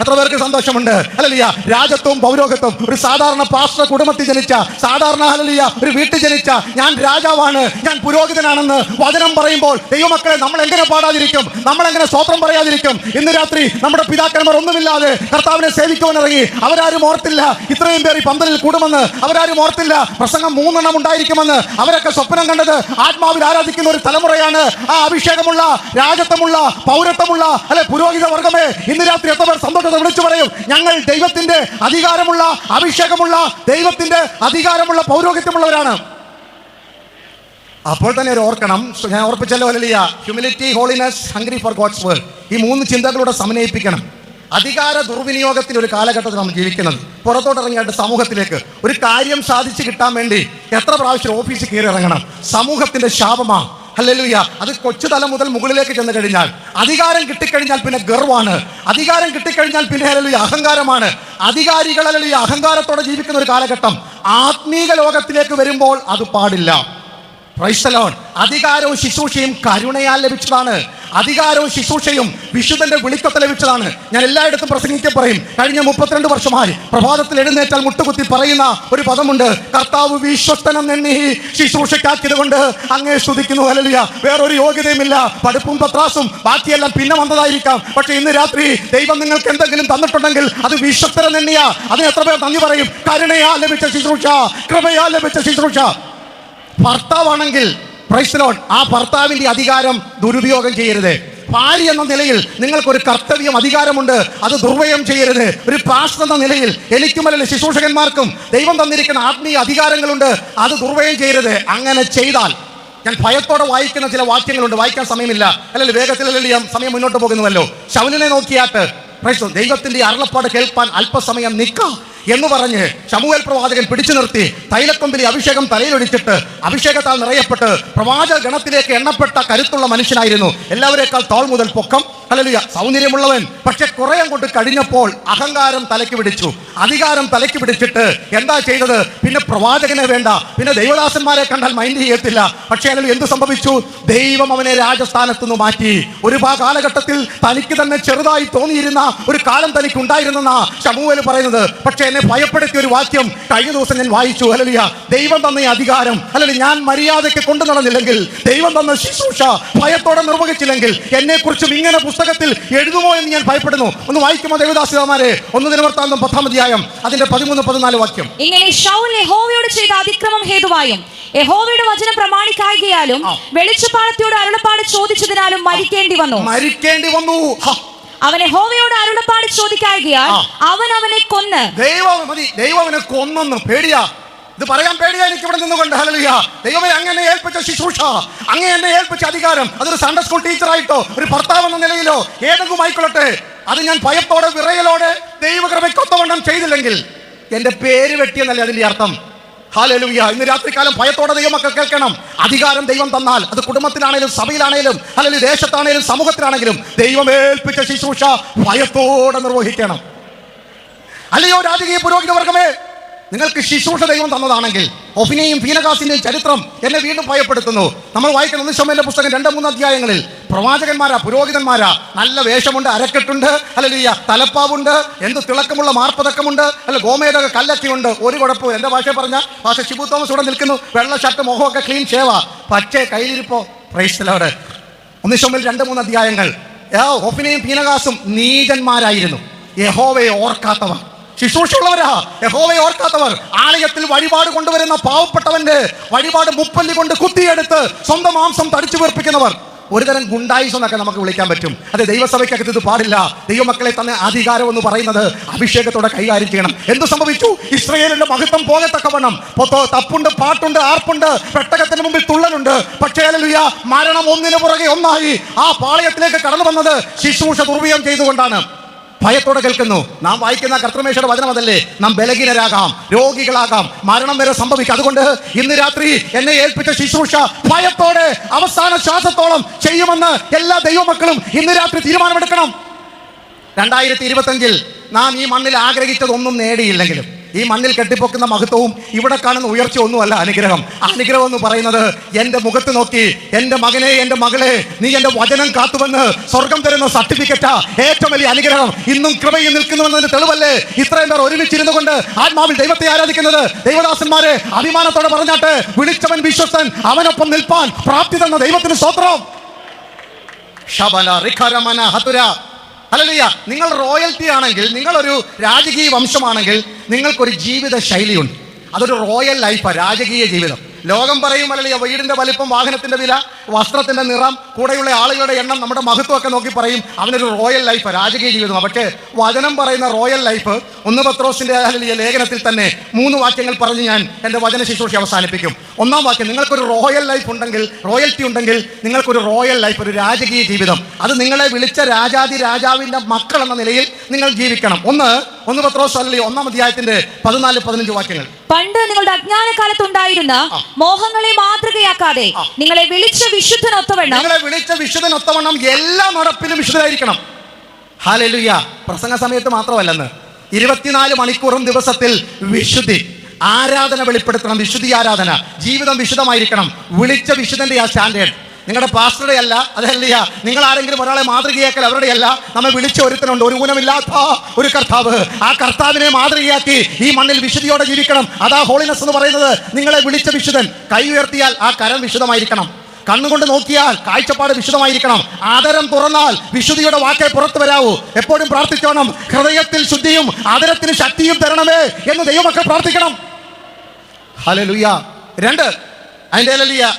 എത്ര പേർക്ക് സന്തോഷമുണ്ട്? അല്ലല്ല രാജത്വവും പൗരോഗത്വം ഒരു സാധാരണ പാസ്റ്റർ കുടുംബത്തിൽ ജനിച്ച സാധാരണ അല്ലല്ല ഒരു വീട്ടിൽ ജനിച്ച ഞാൻ രാജാവാണ് ഞാൻ പുരോഹിതനാണെന്ന് വചനം പറയുമ്പോൾ ദൈവമക്കളെ നമ്മൾ എങ്ങനെ പാടാതിരിക്കും? നമ്മൾ എങ്ങനെ സ്വത്രം പറയാതിരിക്കും? ഇന്ന് രാത്രി നമ്മുടെ പിതാക്കന്മാർ ഒന്നുമില്ലാതെ കർത്താവിനെ സേവിക്കുവാൻ ഇറങ്ങി. അവരാരും ഓർത്തില്ല ഇത്രയും പേർ ഈ പന്തലിൽ കൂടുമെന്ന്. അവരാരും ഓർത്തില്ല പ്രസംഗം മൂന്നെണ്ണം ഉണ്ടായിരിക്കുമെന്ന്. അവരൊക്കെ സ്വപ്നം കണ്ടത് ആത്മാവിൽ ആരാധിക്കുന്ന ഒരു തലമുറയാണ്. ആ അഭിഷേകമുള്ള രാജത്വമുള്ള പൗരത്വമുള്ള അല്ലെ പുരോഹിത വർഗമേ ഇന്ന് രാത്രി എത്ര പേർ സന്തോഷത്തെ വിളിച്ചു പറയും. ഞങ്ങൾ ദൈവത്തിന്റെ അധികാരമുള്ള അഭിഷേകമുള്ള ദൈവത്തിന്റെ അധികാരമുള്ള പൗരോഹിത്യമുള്ളവരാണ്. അപ്പോൾ തന്നെ ഒരു ഓർക്കണം. ഞാൻ ഓർപ്പിച്ചല്ലോ അല്ലല്ല humility holiness hungry for God's world ഈ മൂന്ന് ചിന്തകളൂടെ സമന്വയിപ്പിക്കണം. അധികാര ദുർവിനിയോഗത്തിൽ ഒരു കാലഘട്ടത്തിൽ നമ്മൾ ജീവിക്കുന്നത്. പുറത്തോട്ടിറങ്ങിയായിട്ട് സമൂഹത്തിലേക്ക് ഒരു കാര്യം സാധിച്ചു കിട്ടാൻ വേണ്ടി എത്ര പ്രാവശ്യം ഓഫീസിൽ കയറി ഇറങ്ങണം. സമൂഹത്തിന്റെ ശാപമാണ് ഹല്ലേലൂയ. അത് കൊച്ചു തല മുതൽ മുകളിലേക്ക് ചെന്ന് കഴിഞ്ഞാൽ അധികാരം കിട്ടിക്കഴിഞ്ഞാൽ പിന്നെ ഗർവാണ്. അധികാരം കിട്ടിക്കഴിഞ്ഞാൽ പിന്നെ ഹല്ലേലൂയ അഹങ്കാരമാണ്. അധികാരികൾ അഹങ്കാരത്തോടെ ജീവിക്കുന്ന ഒരു കാലഘട്ടം ആത്മീക ലോകത്തിലേക്ക് വരുമ്പോൾ അത് പാടില്ല. Lord. അധികാരവും ശുശ്രൂഷയും കരുണയാൽ ലഭിച്ചതാണ്. അധികാരവും ശുശ്രൂഷയും വിശുദ്ധന്റെ വിളിക്കൊത്ത ലഭിച്ചതാണ്. ഞാൻ എല്ലായിടത്തും പ്രസംഗിക്കാൻ പറയും. കഴിഞ്ഞ മുപ്പത്തിരണ്ട് വർഷമായി പ്രഭാതത്തിൽ എഴുന്നേറ്റാൽ മുട്ടുകുത്തി പറയുന്ന ഒരു പദമുണ്ട്. കർത്താവ് വിശ്വസ്തനം എന്നി ശുശ്രൂഷയ്ക്കാക്കിയത് കൊണ്ട് അങ്ങേ സ്തുതിക്കുന്നു. അലലിയ വേറൊരു യോഗ്യതയുമില്ല. പഠിപ്പും പത്രാസും ബാക്കിയെല്ലാം പിന്നെ വന്നതായിരിക്കാം. പക്ഷെ ഇന്ന് രാത്രി ദൈവം നിങ്ങൾക്ക് എന്തെങ്കിലും തന്നിട്ടുണ്ടെങ്കിൽ അത് വിശ്വസ്തരം എണ്ണിയ അതിന് എത്ര പേർ നന്ദി പറയും? കരുണയാൽ ലഭിച്ച ശുശ്രൂഷ കൃപയാൽ ലഭിച്ച ശുശ്രൂഷ. ഭർത്താവാണെങ്കിൽ പ്രൈസ്ലോൺ ആ ഭർത്താവിന്റെ അധികാരം ദുരുപയോഗം ചെയ്യരുത്. ഭാര്യ എന്ന നിലയിൽ നിങ്ങൾക്കൊരു കർത്തവ്യം അധികാരമുണ്ട്. അത് ദുർവ്യയം ചെയ്യരുത്. ഒരു പാസ്റ്റർ എന്ന നിലയിൽ എനിക്കും അല്ലെങ്കിൽ ശുശ്രൂഷകന്മാർക്കും ദൈവം തന്നിരിക്കുന്ന ആത്മീയ അധികാരങ്ങളുണ്ട്. അത് ദുർവ്യയം ചെയ്യരുത്. അങ്ങനെ ചെയ്താൽ ഞാൻ ഭയത്തോടെ വായിക്കുന്ന ചില വാക്യങ്ങളുണ്ട്. വായിക്കാൻ സമയമില്ല. അല്ലെങ്കിൽ വേഗത്തിലല്ലേ ഞാൻ സമയം മുന്നോട്ട് പോകുന്നുവല്ലോ. ശവലിനെ നോക്കിയാട്ട്. ദൈവത്തിന്റെ അരുളപ്പാട് കേൾപ്പാൻ അല്പസമയം നിൽക്കാം. എന്ന് പറഞ്ഞ് ശമുവേൽ പ്രവാചകൻ പിടിച്ചു നിർത്തി തൈലക്കൊമ്പിലെ അഭിഷേകം തലയിലൊഴിച്ചിട്ട് അഭിഷേകത്താൽ നിറയപ്പെട്ട് പ്രവാചക ഗണത്തിലേക്ക് എണ്ണപ്പെട്ട കരുത്തുള്ള മനുഷ്യനായിരുന്നു. എല്ലാവരേക്കാൾ തോൾ മുതൽ പൊക്കം. അല്ലല്ല സൗന്ദര്യമുള്ളവൻ. പക്ഷെ കുറെ കൊണ്ട് കഴിഞ്ഞപ്പോൾ അഹങ്കാരം തലയ്ക്ക് പിടിച്ചു. അധികാരം തലയ്ക്ക് പിടിച്ചിട്ട് എന്താ ചെയ്തത്? പിന്നെ പ്രവാചകനെ വേണ്ട. പിന്നെ ദൈവദാസന്മാരെ കണ്ടാൽ മൈൻഡ് ചെയ്യത്തില്ല. പക്ഷേ അല്ലെങ്കിൽ എന്ത് സംഭവിച്ചു? ദൈവം അവനെ രാജസ്ഥാനത്ത് നിന്ന് മാറ്റി. ഒരു കാലഘട്ടത്തിൽ തനിക്ക് തന്നെ ചെറുതായി തോന്നിയിരുന്ന ഒരു കാലം തനിക്ക് ഉണ്ടായിരുന്നെന്നാ ഷമുവേൽ പറയുന്നത്. പക്ഷേ എന്നെ ഭയപ്പെടുത്തിയ ഒരു വാക്യം കഴിഞ്ഞ ദിവസം ഞാൻ വായിച്ചു. അല്ലല്ല ദൈവം തന്ന ഈ അധികാരം. അല്ലെങ്കിൽ ഞാൻ മര്യാദയ്ക്ക് കൊണ്ടു നടന്നില്ലെങ്കിൽ ദൈവം തന്ന ശുശ്രൂഷ ഭയത്തോടെ നിർവഹിച്ചില്ലെങ്കിൽ എന്നെ കുറിച്ചും ഇങ്ങനെ പുസ്തകത്തിൽ എഴുതുമോ എന്ന് ഞാൻ ഭയപ്പെടുന്നു. ഒന്ന് വായിക്കുമോ ദേവദാസിതമാരെ ഒന്ന് ദിനവൃത്താന്തം പത്താം അധ്യായം അതിന്റെ പതിമൂന്ന് പതിനാല് വാക്യം.
ഇങ്ങനെ ഷൗൽ യഹോവയോട് ചെയ്ത അതിക്രമം ഹേതുവായും യഹോവയുടെ വചനം പ്രമാണിക്കായികയാലും. വെളിച്ചപ്പാടത്തിയോട് അരുളപ്പാട് ചോദിച്ചതിനാലും മരിക്കേണ്ടി വന്നു.
മരിക്കേണ്ടി വന്നു. ഹ,
ഹോവയോട് അരുളപ്പാട് ചോദിക്കായകയാൽ അവൻ അവനെ കൊന്ന്.
ദൈവം മതി ദൈവം അവനെ കൊന്നെന്ന്. പേടിയാ. ഇത് പറയാൻ പേടിയാ എനിക്ക് ഇവിടെ നിന്നുകൊണ്ട്. ഹലലിയ ദൈവമേ അങ്ങനെ ഏൽപ്പിച്ച ശുശ്രൂഷ അങ്ങനെ എന്നെ ഏൽപ്പിച്ച അധികാരം. അതൊരു സൺഡേ സ്കൂൾ ടീച്ചറായിട്ടോ ഒരു ഭർത്താവ് എന്ന നിലയിലോ ഏതെങ്കിലും ആയിക്കൊള്ളട്ടെ അത് ഞാൻ ഭയത്തോടെ വിറയലോടെ ദൈവകൃപയ്ക്കൊത്തവണ്ണം ചെയ്തില്ലെങ്കിൽ എന്റെ പേര് വെട്ടിയെന്നല്ലേ അതിന്റെ അർത്ഥം? ഹാലലുയ്യ ഇന്ന് രാത്രികാലം ഭയത്തോടെ ദൈവമൊക്കെ കേൾക്കണം. അധികാരം ദൈവം തന്നാൽ അത് കുടുംബത്തിലാണേലും സഭയിലാണേലും അല്ലെങ്കിൽ ദേശത്താണേലും സമൂഹത്തിലാണെങ്കിലും ദൈവം ഏൽപ്പിച്ച ശുശ്രൂഷ ഭയത്തോടെ നിർവഹിക്കണം. അല്ലയോ രാജകീയ പുരോഹിത വർഗമേ? നിങ്ങൾക്ക് ശിശൂഷ ദൈവം തന്നതാണെങ്കിൽ ഒഫിനെയും ഫീലകാസിന്റെയും ചരിത്രം എന്നെ വീണ്ടും ഭയപ്പെടുത്തുന്നു. നമ്മൾ വായിക്കുന്ന ഒന്നിശമ്മന്റെ പുസ്തകം രണ്ട് മൂന്ന് അധ്യായങ്ങളിൽ പ്രവാചകന്മാരാ പുരോഹിതന്മാരാ നല്ല വേഷമുണ്ട് അരക്കെട്ടുണ്ട് അല്ലെങ്കിൽ തലപ്പാവുണ്ട് എന്ത് തിളക്കമുള്ള മാർപ്പതക്കമുണ്ട് അല്ല ഗോമേതക കല്ലക്കിയുണ്ട് ഒരു കുഴപ്പവും എന്റെ ഭാഷ പറഞ്ഞ ഭാഷ ഷിബു തോമസ് ഇവിടെ നിൽക്കുന്നു. വെള്ള ഷർട്ട് മുഖമൊക്കെ ക്ലീൻ ഷേവ പക്ഷേ കയ്യിലിരിപ്പോ പ്രൈസ്തലോട് ഒന്നിശമ്മൽ രണ്ട് മൂന്ന് അധ്യായങ്ങൾ. ഒഫിനെയും ഫീനകാസും നീചന്മാരായിരുന്നു. യഹോവയെ ഓർക്കാത്തവർ. ശുശ്രൂഷയുള്ളവരാ. യഹോവയെ ഓർക്കാത്തവർ. ആലയത്തിൽ വഴിപാട് കൊണ്ടുവരുന്ന പാവപ്പെട്ടവന്റെ വഴിപാട് മുപ്പല്ലി കൊണ്ട് കുത്തിയെടുത്ത് സ്വന്തം മാംസം തടിച്ചു വീർപ്പിക്കുന്നവർ. ഒരുതരം ഗുണ്ടായിസം എന്നൊക്കെ നമുക്ക് വിളിക്കാൻ പറ്റും. അത് ദൈവസഭയ്ക്കകത്ത് ഇത് പാടില്ല. ദൈവമക്കളെ തന്നെ അധികാരം എന്ന് പറയുന്നത് അഭിഷേകത്തോടെ കൈകാര്യം ചെയ്യണം. എന്ത് സംഭവിച്ചു? ഇസ്രയേലിന്റെ മഹത്വം പോകത്തക്കവണ്ണം. തപ്പുണ്ട് പാട്ടുണ്ട് ആർപ്പുണ്ട് പെട്ടകത്തിന് മുമ്പിൽ തുള്ളലുണ്ട്. പക്ഷേ അലലുയ മരണം ഒന്നിനു പുറകെ ഒന്നായി. ആ പാളയത്തിലേക്ക് കടന്നു വന്നത് ശുശ്രൂഷ ദുർവ്യം ചെയ്തുകൊണ്ടാണ്. ഭയത്തോടെ കേൾക്കുന്നു. നാം വായിക്കുന്ന കർത്തമേശയുടെ വചനം അതല്ലേ? നാം ബലഹീനരാകാം രോഗികളാകാം മരണം വരെ സംഭവിക്കാം. അതുകൊണ്ട് ഇന്ന് രാത്രി എന്നെ ഏൽപ്പിച്ച ശുശ്രൂഷ ഭയത്തോടെ അവസാന ശ്വാസത്തോളം ചെയ്യുമെന്ന് എല്ലാ ദൈവമക്കളും ഇന്ന് രാത്രി തീരുമാനമെടുക്കണം. രണ്ടായിരത്തി ഇരുപത്തഞ്ചിൽ നാം ഈ മണ്ണിൽ ആഗ്രഹിച്ചതൊന്നും നേടിയില്ലെങ്കിലും ഈ മണ്ണിൽ കെട്ടിപ്പൊക്കുന്ന മഹത്വവും ഇവിടെ കാണുന്ന ഉയർച്ച ഒന്നുമല്ല അനുഗ്രഹം. അനുഗ്രഹം എന്ന് പറയുന്നത് എന്റെ മുഖത്ത് നോക്കി എന്റെ മകനെ എന്റെ മകളെ നീ എന്റെ വചനം കാത്തുവെന്ന് സ്വർഗം തരുന്ന സർട്ടിഫിക്കറ്റാ. ഏറ്റവും വലിയ അനുഗ്രഹം. ഇന്നും കൃപയിൽ നിൽക്കുന്നുവെന്നതിന് തെളിവല്ലേ? ഇത്രയും പേർ ഒരുമിച്ചിരുന്നു കൊണ്ട് ആത്മാവിൽ ദൈവത്തെ ആരാധിക്കുന്നത് ദൈവദാസന്മാരെ അഭിമാനത്തോടെ പറഞ്ഞാട്ട് വിളിച്ചവൻ വിശ്വസ്തൻ അവനൊപ്പം നിൽപ്പാൻ പ്രാപ്തി തന്ന ദൈവത്തിന് സ്വത്രം ശബല റിഖരമന ഹതുര. അല്ലല്ല നിങ്ങൾ റോയൽറ്റി ആണെങ്കിൽ നിങ്ങളൊരു രാജകീയ വംശമാണെങ്കിൽ നിങ്ങൾക്കൊരു ജീവിത ശൈലിയുണ്ട് അതൊരു റോയൽ ലൈഫാണ് രാജകീയ ജീവിതം. ലോകം പറയും അല്ലെങ്കിൽ വീടിന്റെ വലിപ്പം വാഹനത്തിന്റെ വില വസ്ത്രത്തിന്റെ നിറം കൂടെയുള്ള ആളുകളുടെ എണ്ണം നമ്മുടെ മഹത്വമൊക്കെ നോക്കി പറയും. അവനൊരു റോയൽ ലൈഫ് രാജകീയ ജീവിതം. പക്ഷേ വചനം പറയുന്ന റോയൽ ലൈഫ് ഒന്ന് പത്രോസിന്റെ ലേഖനത്തിൽ തന്നെ മൂന്ന് വാക്യങ്ങൾ പറഞ്ഞ് ഞാൻ എന്റെ വചന ശുശ്രൂഷ അവസാനിപ്പിക്കും. ഒന്നാം വാക്യം നിങ്ങൾക്കൊരു റോയൽ ലൈഫ് ഉണ്ടെങ്കിൽ റോയൽറ്റി ഉണ്ടെങ്കിൽ നിങ്ങൾക്കൊരു റോയൽ ലൈഫ് ഒരു രാജകീയ ജീവിതം. അത് നിങ്ങളെ വിളിച്ച രാജാതി രാജാവിന്റെ മക്കൾ എന്ന നിലയിൽ നിങ്ങൾ ജീവിക്കണം. ഒന്ന് ഒന്ന് പത്രോസ് അല്ലെങ്കിൽ ഒന്നാം അധ്യായത്തിന്റെ പതിനാല് പതിനഞ്ച് വാക്യങ്ങൾ.
പണ്ട് നിങ്ങളുടെ അജ്ഞാനകാലത്ത് ഉണ്ടായിരുന്ന മോഹങ്ങളെ മാതൃകയാക്കാതെ നിങ്ങളെ വിളിച്ച വിശുദ്ധനൊത്തവണ്ണം
നിങ്ങളെ വിളിച്ച വിശുദ്ധനൊത്തവണ്ണം എല്ലാ നടപ്പിലും വിശുദ്ധരായിരിക്കണം. ഹാലലുയ്യ പ്രസംഗ സമയത്ത് മാത്രമല്ലെന്ന്. ഇരുപത്തിനാല് മണിക്കൂറും ദിവസത്തിൽ വിശുദ്ധി. ആരാധന വെളിപ്പെടുത്തണം. വിശുദ്ധി ആരാധന. ജീവിതം വിശുദ്ധമായിരിക്കണം. വിളിച്ച വിശുദ്ധന്റെ ആ സ്റ്റാൻഡേർഡ്. നിങ്ങളുടെ പാസ്റ്ററുടെ അല്ല. അതല്ല നിങ്ങൾ ആരെങ്കിലും ഒരാളെ മാതൃകയാക്കൽ അവരുടെ അല്ല. നമ്മെ വിളിച്ച ഒരുത്തനുണ്ട്. ഒരു ഗുണമില്ലാത്ത ഒരു കർത്താവ്. ആ കർത്താവിനെ മാതൃകയാക്കി ഈ മണ്ണിൽ വിശുദ്ധിയോടെ ജീവിക്കണം. അതാ ഹോളിനെസ് എന്ന് പറയുന്നത്. നിങ്ങളെ വിളിച്ച വിശുദ്ധൻ കൈ ഉയർത്തിയാൽ ആ കരം വിശുദ്ധമായിരിക്കണം. കണ്ണുകൊണ്ട് നോക്കിയാൽ കാഴ്ചപ്പാട് വിശുദ്ധമായിരിക്കണം. ആദരം തുറന്നാൽ വിശുദ്ധിയുടെ വാക്കെ പുറത്തു വരാവൂ. എപ്പോഴും പ്രാർത്ഥിച്ചോണം. ഹൃദയത്തിൽ ശുദ്ധിയും ആദരത്തിന് ശക്തിയും തരണമേ എന്ന് ദൈവമൊക്കെ പ്രാർത്ഥിക്കണം. ഹല്ലേലൂയ. രണ്ട് അതിന്റെ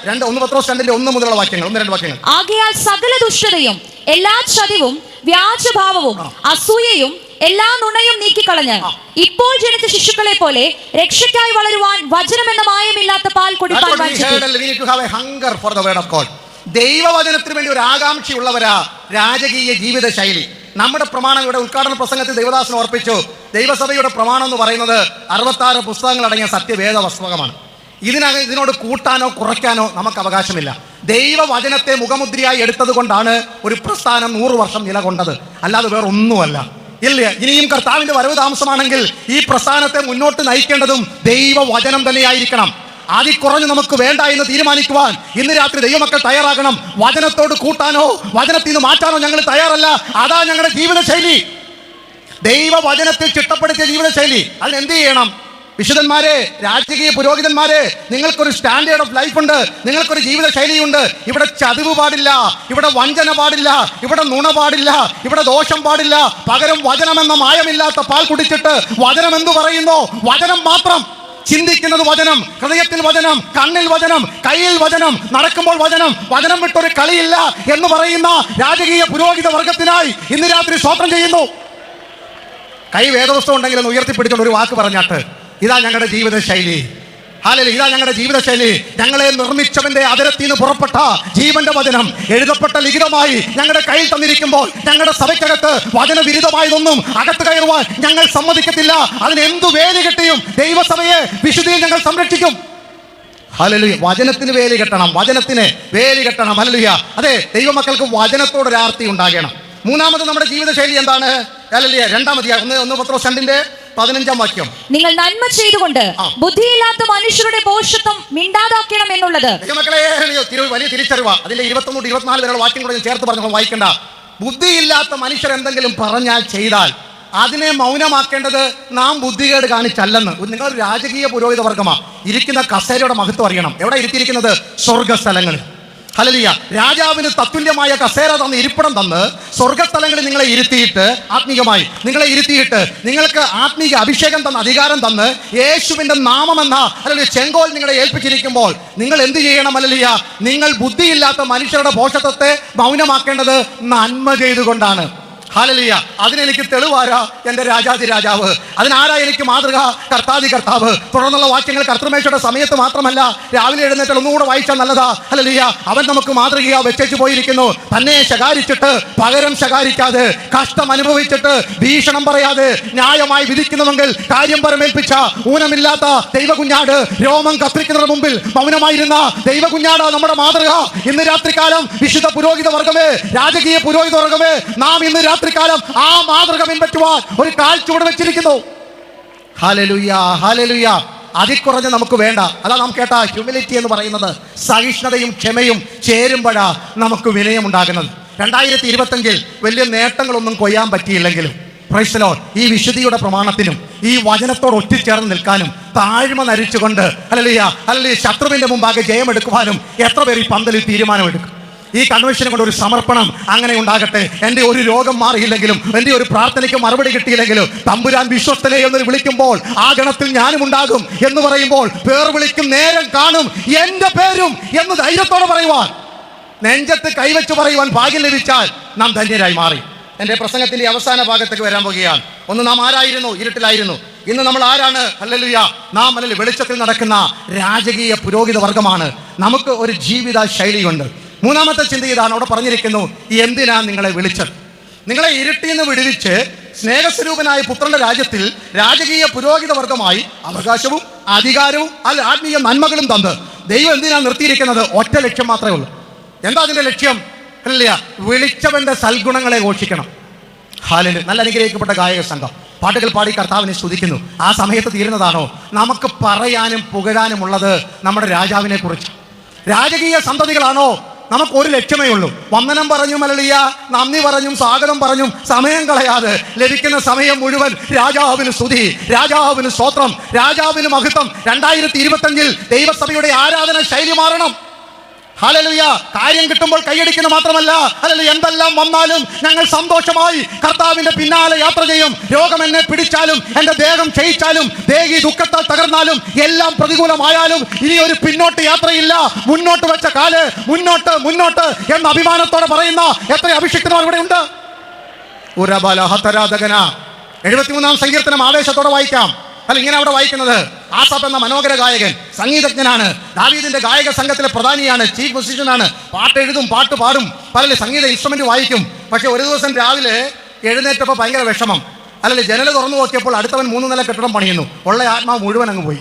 രണ്ട് ഒന്ന് പത്രോസ് രണ്ടിന്റെ ഒന്ന് മുതലുള്ള വാക്യങ്ങൾ ഒന്ന് രണ്ട് വാക്യങ്ങൾ.
ആകയാൽ സകല ദുഷ്ടതയും എല്ലാ ചതിവും വ്യാജഭാവവും അസൂയയും എല്ലാ നുണയും നീക്കിക്കളഞ്ഞ് ഇപ്പോൾ ജനിച്ച ശിശുക്കളെ പോലെ രക്ഷയ്ക്കായി വളരുവാൻ വചനം എന്ന മായമില്ലാത്ത പാൽ
God. ദൈവവചനത്തിന് വേണ്ടി ഒരു ആകാംക്ഷയുള്ളവരാ രാജകീയ ജീവിത ശൈലി നമ്മുടെ പ്രമാണം ഇവിടെ ഉദ്ഘാടന പ്രസംഗത്തിൽ ദൈവദാസൻ ഓർപ്പിച്ചു ദൈവസഭയുടെ പ്രമാണം എന്ന് പറയുന്നത് അറുപത്താറ് പുസ്തകങ്ങൾ അടങ്ങിയ സത്യവേദ പുസ്തകമാണ് ഇതിനക ഇതിനോട് കൂട്ടാനോ കുറയ്ക്കാനോ നമുക്ക് അവകാശമില്ല. ദൈവവചനത്തെ മുഖമുദ്രയായി എടുത്തത് കൊണ്ടാണ് ഒരു പ്രസ്ഥാനം നൂറ് വർഷം നിലകൊണ്ടത്. അല്ലാതെ വേറെ ഒന്നുമല്ല ഇല്ല? ഇനിയും കർത്താവിന്റെ വരവ് താമസമാണെങ്കിൽ ഈ പ്രസ്ഥാനത്തെ മുന്നോട്ട് നയിക്കേണ്ടതും ദൈവവചനം തന്നെയായിരിക്കണം. അതിൽ കുറഞ്ഞ് നമുക്ക് വേണ്ട എന്ന് തീരുമാനിക്കുവാൻ ഇന്ന് രാത്രി ദൈവമക്കൾ തയ്യാറാകണം. വചനത്തോട് കൂട്ടാനോ വചനത്തിൽ നിന്ന് മാറ്റാനോ ഞങ്ങൾ തയ്യാറല്ല. അതാ ഞങ്ങളുടെ ജീവിതശൈലി. ദൈവവചനത്തിൽ ചിട്ടപ്പെടുത്തിയ ജീവിതശൈലി. അതിന് എന്ത് ചെയ്യണം? വിശുദ്ധന്മാരെ രാജകീയ പുരോഹിതന്മാരെ നിങ്ങൾക്കൊരു സ്റ്റാൻഡേർഡ് ഓഫ് ലൈഫ് ഉണ്ട് നിങ്ങൾക്കൊരു ജീവിത ശൈലിയുണ്ട് ഇവിടെ ചതിവ് പാടില്ല ഇവിടെ വഞ്ചന പാടില്ല ഇവിടെ നുണ പാടില്ല ഇവിടെ ദോഷം പാടില്ല. പകരം വചനമെന്ന മായമില്ലാത്ത പാൽ കുടിച്ചിട്ട് വചനം എന്തു പറയുന്നു? വചനം മാത്രം. ചിന്തിക്കുന്നത് വചനം ഹൃദയത്തിൽ വചനം കണ്ണിൽ വചനം കയ്യിൽ വചനം നടക്കുമ്പോൾ വചനം. വചനം വിട്ടൊരു കളിയില്ല എന്ന് പറയുന്ന രാജകീയ പുരോഹിത വർഗത്തിനായി ഇന്ന് രാത്രി സ്വാതന്ത്ര്യം ചെയ്യുന്നു. കൈ വേദവസ്തു ഉണ്ടെങ്കിൽ ഒന്ന് ഉയർത്തിപ്പിടിച്ചുകൊണ്ട് ഒരു വാക്ക് പറഞ്ഞാട്ട്. ഇതാ ഞങ്ങളുടെ ജീവിതശൈലി. ഹാലലി ഇതാ ഞങ്ങളുടെ ജീവിതശൈലി. ഞങ്ങളെ നിർമ്മിച്ചവന്റെ അതിരത്തിൽ നിന്ന് പുറപ്പെട്ട ജീവന്റെ വചനം എഴുതപ്പെട്ട ലിഖിതമായി ഞങ്ങളുടെ കയ്യിൽ തന്നിരിക്കുമ്പോൾ ഞങ്ങളുടെ സഭയ്ക്കകത്ത് വചനവിരുദ്ധമായതൊന്നും അകത്ത് കയറുവാൻ ഞങ്ങൾ സമ്മതിക്കത്തില്ല. അതിന് എന്തു വേലി കെട്ടിയും ദൈവസഭയെ വിശുദ്ധിയിൽ ഞങ്ങൾ സംരക്ഷിക്കും. ഹലലുയ വചനത്തിന് വേലി കെട്ടണം വചനത്തിന് വേലി കെട്ടണം. ഹലലുയ അതെ ദൈവമക്കൾക്ക് വചനത്തോടൊരാർത്തി ഉണ്ടാകണം. മൂന്നാമത് നമ്മുടെ ജീവിതശൈലി എന്താണ്? ഹലലുയ രണ്ടാമതിയാ ഒന്ന് ഒന്ന് പത്രോ രണ്ടിന്റെ പതിനഞ്ചാം വാക്യം.
നിങ്ങൾ നന്മ ചെയ്തുകൊണ്ട്. ബുദ്ധിയില്ലാത്ത മനുഷ്യരുടെ ഭോഷത്വം മിണ്ടാതാക്കണം എന്നുള്ളത്.
മക്കളെ വലിയ തിരിച്ചറിവ. അതിന്റെ ഇരുപത്തൊന്ന് ഇരുപത്തിനാല് വരെയുള്ള വാക്യം കൂടെ ചേർത്ത് പറഞ്ഞു വായിക്കണ്ട. ബുദ്ധിയില്ലാത്ത മനുഷ്യർ എന്തെങ്കിലും പറഞ്ഞാൽ ചെയ്താൽ അതിനെ മൗനമാക്കേണ്ടത് നാം ബുദ്ധികേട് കാണിച്ചല്ലെന്ന്. നിങ്ങൾ രാജകീയ പുരോഹിത വർഗമാ ഇരിക്കുന്ന കസേരയുടെ മഹത്വം അറിയണം. എവിടെ ഇരുത്തിയിരിക്കുന്നത്? സ്വർഗസ്ഥലങ്ങളിൽ ഹലലിയ രാജാവിന് തത്തുല്യമായ കസേര തന്ന് ഇരിപ്പിടം തന്ന് സ്വർഗസ്ഥലങ്ങളിൽ നിങ്ങളെ ഇരുത്തിയിട്ട് ആത്മീകമായി നിങ്ങളെ ഇരുത്തിയിട്ട് നിങ്ങൾക്ക് ആത്മീക അഭിഷേകം തന്ന അധികാരം തന്ന് യേശുവിന്റെ നാമമെന്ന അല്ലെങ്കിൽ ചെങ്കോൽ നിങ്ങളെ ഏൽപ്പിച്ചിരിക്കുമ്പോൾ നിങ്ങൾ എന്ത് ചെയ്യണം അല്ലലിയ നിങ്ങൾ ബുദ്ധിയില്ലാത്ത മനുഷ്യരുടെ പോഷത്വത്തെ മൗനമാക്കേണ്ടത് നന്മ ചെയ്തുകൊണ്ടാണ്. ഹാലലിയ. അതിനെനിക്ക് തെളിവാരാ എന്റെ രാജാതി രാജാവ്. അതിനാരാ എനിക്ക് മാതൃക കർത്താതി കർത്താവ്? തുടർന്നുള്ള വാക്യങ്ങൾ കർത്തൃമേശയുടെ സമയത്ത് മാത്രമല്ല രാവിലെ എഴുന്നേറ്റ് ഒന്നുകൂടെ വായിച്ചാൽ നല്ലതാ. ഹലലിയ. അവൻ നമുക്ക് മാതൃകയാ വെച്ചേച്ചു പോയിരിക്കുന്നു. തന്നെ ശകാരിച്ചിട്ട് പകരം ശകാരിക്കാതെ കഷ്ടം അനുഭവിച്ചിട്ട് ഭീഷണം പറയാതെ ന്യായമായി വിധിക്കുന്നുവെങ്കിൽ കാര്യം പരമേൽപ്പിച്ച ഊനമില്ലാത്ത ദൈവകുഞ്ഞാട് രോമം കത്തിരിക്കുന്നതിന് മുമ്പിൽ മൗനമായിരുന്ന ദൈവകുഞ്ഞാടാ നമ്മുടെ മാതൃക. ഇന്ന് രാത്രികാലം വിശുദ്ധ പുരോഹിത വർഗമേ രാജകീയ പുരോഹിത വർഗമേ നാം ഇന്ന് രാത്രികാലം ആ മാതൃക പിൻപറ്റുവാൻ ഒരു കാൽ ചുവട് വെച്ചിരിക്കുന്നു. ഹാലലുയ്യ ഹാലലുയ്യ അതിൽ കുറഞ്ഞ് നമുക്ക് വേണ്ട. അതാ നാം കേട്ടാ ഹ്യൂമിലിറ്റി എന്ന് പറയുന്നത്. സഹിഷ്ണുതയും ക്ഷമയും ചേരുമ്പോഴാ നമുക്ക് വിനയമുണ്ടാകുന്നത്. രണ്ടായിരത്തി ഇരുപത്തഞ്ചിൽ വലിയ നേട്ടങ്ങളൊന്നും കൊയ്യാൻ പറ്റിയില്ലെങ്കിലും പ്രൈസലോ ഈ വിശുദ്ധിയുടെ പ്രമാണത്തിനും ഈ വചനത്തോട് ഒറ്റിച്ചേർന്ന് നിൽക്കാനും താഴ്മ നരിച്ചുകൊണ്ട് അല്ലല്ലയ്യ അല്ലല്ലേ ശത്രുവിന്റെ മുമ്പാകെ ജയമെടുക്കുവാനും എത്ര പേർ ഈ പന്തലിൽ തീരുമാനമെടുക്കും? ഈ കൺവെൻഷനെ കൊണ്ട് ഒരു സമർപ്പണം അങ്ങനെ ഉണ്ടാകട്ടെ. എന്റെ ഒരു രോഗം മാറിയില്ലെങ്കിലും എന്റെ ഒരു പ്രാർത്ഥനയ്ക്ക് മറുപടി കിട്ടിയില്ലെങ്കിലും തമ്പുരാൻ വിശ്വസ്തനെ എന്ന് വിളിക്കുമ്പോൾ ആ ഗണത്തിൽ ഞാനും ഉണ്ടാകും എന്ന് പറയുമ്പോൾ പേർ വിളിക്കും നേരം കാണും എന്റെ പേരും എന്ന് ധൈര്യത്തോടെ പറയുവാൻ. നെഞ്ചത്ത് കൈവച്ച് പറയുവാൻ ഭാഗ്യം ലഭിച്ചാൽ നാം ധന്യരായി മാറി. എന്റെ പ്രസംഗത്തിന്റെ അവസാന ഭാഗത്തേക്ക് വരാൻ പോകുകയാണ്. ഒന്ന് നാം ആരായിരുന്നു? ഇരുട്ടിലായിരുന്നു. ഇന്ന് നമ്മൾ ആരാണ്? അല്ലല്ലുയ നാം അല്ലെങ്കിൽ വെളിച്ചത്തിൽ നടക്കുന്ന രാജകീയ പുരോഹിത വർഗമാണ്. നമുക്ക് ഒരു ജീവിത ശൈലിയുണ്ട്. മൂന്നാമത്തെ ചിന്ത ഇതാണ്. അവിടെ പറഞ്ഞിരിക്കുന്നു എന്തിനാ നിങ്ങളെ വിളിച്ചത്? നിങ്ങളെ ഇരുട്ടിൽ നിന്ന് വിടുവിച്ച് സ്നേഹസ്വരൂപനായ പുത്രന്റെ രാജ്യത്തിൽ രാജകീയ പുരോഹിത വർഗമായി അവകാശവും അധികാരവും അല്ല ആത്മീയ നന്മകളും തന്ന് ദൈവം എന്തിനാ നിർത്തിയിരിക്കുന്നത്? ഒറ്റ ലക്ഷ്യം മാത്രമേ ഉള്ളൂ. എന്താ അതിന്റെ ലക്ഷ്യം? അല്ല വിളിച്ചവന്റെ സൽഗുണങ്ങളെ ഘോഷിക്കണം. ഹാലിൽ നല്ല അനുഗ്രഹിക്കപ്പെട്ട ഗായക സംഘം. പാട്ടുകൾ പാടി കർത്താവിനെ സ്തുതിക്കുന്നു. ആ സമയത്ത് തീരുന്നതാണോ? നമുക്ക് പറയാനും പുകഴാനും ഉള്ളത് നമ്മുടെ രാജാവിനെ കുറിച്ച് രാജകീയ സന്തതികളാണോ? നമുക്ക് ഒരു ലക്ഷ്യമേ ഉള്ളൂ. വന്ദനം പറഞ്ഞു അലളിയ നന്ദി പറഞ്ഞും സ്വാഗതം പറഞ്ഞും സമയം കളയാതെ ലഭിക്കുന്ന സമയം മുഴുവൻ രാജാവിന് സ്തുതി രാജാവിന് സ്തോത്രം രാജാവിന് മഹത്വം. രണ്ടായിരത്തി ഇരുപത്തഞ്ചിൽ ദൈവസഭയുടെ ആരാധന ശൈലി മാറണം. ഹലലുയ കാര്യം കിട്ടുമ്പോൾ കൈയടിക്കുന്ന മാത്രമല്ല. ഹലലു എന്തെല്ലാം വന്നാലും ഞങ്ങൾ സന്തോഷമായി കർത്താവിന്റെ പിന്നാലെ യാത്ര ചെയ്യും. രോഗം എന്നെ പിടിച്ചാലും എന്റെ ദേഹം ക്ഷയിച്ചാലും ദേഹി ദുഃഖത്താൽ തകർന്നാലും എല്ലാം പ്രതികൂലമായാലും ഇനി ഒരു പിന്നോട്ട് യാത്രയില്ല. മുന്നോട്ട് വെച്ച കാൽ മുന്നോട്ട് മുന്നോട്ട് എന്ന അഭിമാനത്തോടെ പറയുന്ന എത്ര അഭിഷിക്തന്മാർ ഇവിടെ ഉണ്ട്? ഉരബലഹതരാധകന. എഴുപത്തിമൂന്നാം സങ്കീർത്തനം ആവേശത്തോടെ വായിക്കാം. അല്ല ഇങ്ങനെ അവിടെ വായിക്കുന്നത് ആസാഫ് എന്ന മനോഹര ഗായകൻ സംഗീതജ്ഞനാണ്. ദാവീദിന്റെ ഗായക സംഘത്തിലെ പ്രധാനിയാണ് ചീഫ് മ്യൂസിഷ്യനാണ് പാട്ട് എഴുതും പാട്ട് പാടും പല സംഗീത ഇൻസ്ട്രുമെന്റ് വായിക്കും. പക്ഷെ ഒരു ദിവസം രാവിലെ എഴുന്നേറ്റപ്പോൾ ഭയങ്കര വിഷമം. അല്ലെങ്കിൽ ജനൽ തുറന്നു നോക്കിയപ്പോൾ അടുത്തവൻ മൂന്ന് നില കെട്ടിടം പണിയുന്നു. ഉള്ള ആത്മാവ് മുഴുവൻ അങ്ങ് പോയി.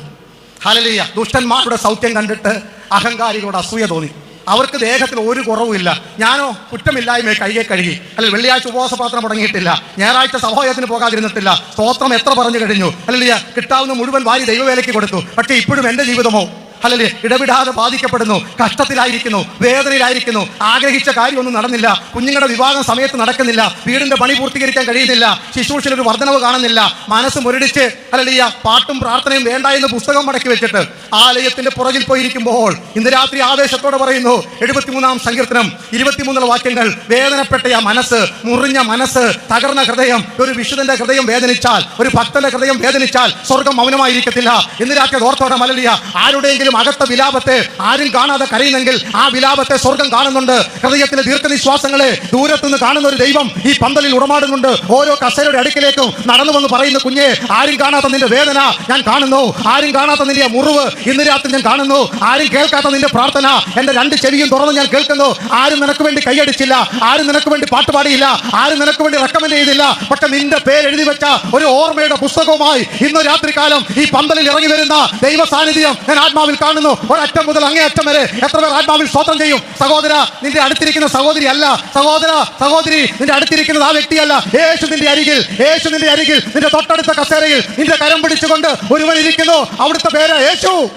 ഹലലിയ ദുഷ്ടന്മാരുടെ സൗഖ്യം കണ്ടിട്ട് അഹങ്കാരികളുടെ അസൂയ തോന്നി. അവർക്ക് ദേഹത്തിൽ ഒരു കുറവുമില്ല ഞാനോ കുറ്റമില്ലായ്മ കൈകെ കഴുകി. അല്ലെങ്കിൽ വെള്ളിയാഴ്ച ഉപവാസപാത്രം മുടങ്ങിയിട്ടില്ല ഞായറാഴ്ച സഹോദരത്തിന് പോകാതിരുന്നിട്ടില്ല. സ്തോത്രം എത്ര പറഞ്ഞു കഴിഞ്ഞു. അല്ലെങ്കിൽ കിട്ടാവുന്ന മുഴുവൻ വാരി ദൈവവേലയ്ക്ക് കൊടുത്തു. പക്ഷേ ഇപ്പോഴും എന്റെ ജീവിതമോ? അല്ലെങ്കിൽ ഇടപെടാതെ ബാധിക്കപ്പെടുന്നു. കഷ്ടത്തിലായിരിക്കുന്നു. വേദനയിലായിരിക്കുന്നു. ആഗ്രഹിച്ച കാര്യമൊന്നും നടന്നില്ല. കുഞ്ഞുങ്ങളുടെ വിവാഹം സമയത്ത് നടക്കുന്നില്ല. വീടിന്റെ പണി പൂർത്തീകരിക്കാൻ കഴിയുന്നില്ല. ശുശ്രൂഷയിൽ ഒരു വർധനവ് കാണുന്നില്ല. മനസ്സ് മുരടിച്ച് അല്ലെങ്കിൽ പാട്ടും പ്രാർത്ഥനയും വേണ്ട എന്ന് പുസ്തകം മടക്കി വെച്ചിട്ട് ആലയത്തിന്റെ പുറകിൽ പോയിരിക്കുമ്പോൾ ഇന്ന് രാത്രി ആവേശത്തോടെ പറയുന്നു എഴുപത്തിമൂന്നാം സങ്കീർത്തനം ഇരുപത്തിമൂന്നുള്ള വാക്യങ്ങൾ വേദനപ്പെട്ട ആ മനസ്സ് മുറിഞ്ഞ മനസ്സ് തകർന്ന ഹൃദയം ഒരു വിശുദ്ധന്റെ ഹൃദയം വേദനിച്ചാൽ ഒരു ഭക്തന്റെ ഹൃദയം വേദനിച്ചാൽ സ്വർഗം മൗനമായിരിക്കത്തില്ല. ഇന്ന് രാത്രി ഓർത്തോടെ മലലിയ ആരുടെയെങ്കിലും എങ്കിലും അകത്ത വിലാപത്തെ ആരും കാണാതെ കരയുന്നെങ്കിൽ ആ വിലാപത്തെ സ്വർഗം കാണുന്നുണ്ട്. ഹൃദയത്തിലെ ദീർഘനിശ്വാസങ്ങളെ ദൂരത്തുനിന്ന് കാണുന്ന ഒരു ദൈവം ഈ പന്തലിൽ ഉടമാടുന്നുണ്ട്. ഓരോ കസേരയുടെ അടുക്കിലേക്കും നടന്നു വന്ന് പറയുന്ന കുഞ്ഞെ ആരും കാണാത്ത നിന്റെ വേദന ഞാൻ കാണുന്നു. ആരും കാണാത്ത നിന്റെ മുറിവ് ഇന്ന് രാത്രി ഞാൻ കാണുന്നു. ആരും കേൾക്കാത്ത നിന്റെ പ്രാർത്ഥന എന്റെ രണ്ട് ചെവിയും തുറന്ന് ഞാൻ കേൾക്കുന്നു. ആരും നിനക്ക് വേണ്ടി കൈയടിച്ചില്ല. ആരും നിനക്ക് വേണ്ടി പാട്ടുപാടിയില്ല ആരും നിനക്ക് വേണ്ടി റെക്കമെൻഡ് ചെയ്തില്ല. പക്ഷെ നിന്റെ പേര് എഴുതി വെച്ച ഒരു ഓർമ്മയുടെ പുസ്തകവുമായി ഇന്ന് രാത്രികാലം ഈ പന്തലിൽ ഇറങ്ങി വരുന്ന ദൈവ സാന്നിധ്യം ഞാൻ ആത്മാവിൽ കാണുന്നു. ഒരറ്റം മുതൽ അങ്ങേ അറ്റം വരെ എത്ര പേർ ആത്മാവിൽ സ്വതന്ത്രം ചെയ്യും? സഹോദര നിന്റെ അടുത്തിരിക്കുന്ന സഹോദരി അല്ല. സഹോദര സഹോദരി നിന്റെ അടുത്തിരിക്കുന്നത് ആ വ്യക്തിയല്ല. യേശു നിന്റെ അരികിൽ യേശു നിന്റെ അരികിൽ നിന്റെ തൊട്ടടുത്ത കസേരയിൽ നിന്റെ കരം പിടിച്ചുകൊണ്ട് ഒരുവൻ ഇരിക്കുന്നു. അവിടുത്തെ പേര് യേശു.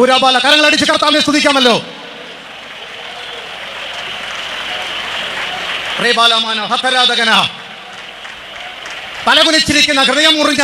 ഊരാബാല കരങ്ങൾ അടിച്ച് കർത്താവിനെ സ്തുതിക്കാമല്ലോ. ഹതരാധകന. തലകുനിച്ചിരിക്കുന്ന ഹൃദയം മുറിഞ്ഞ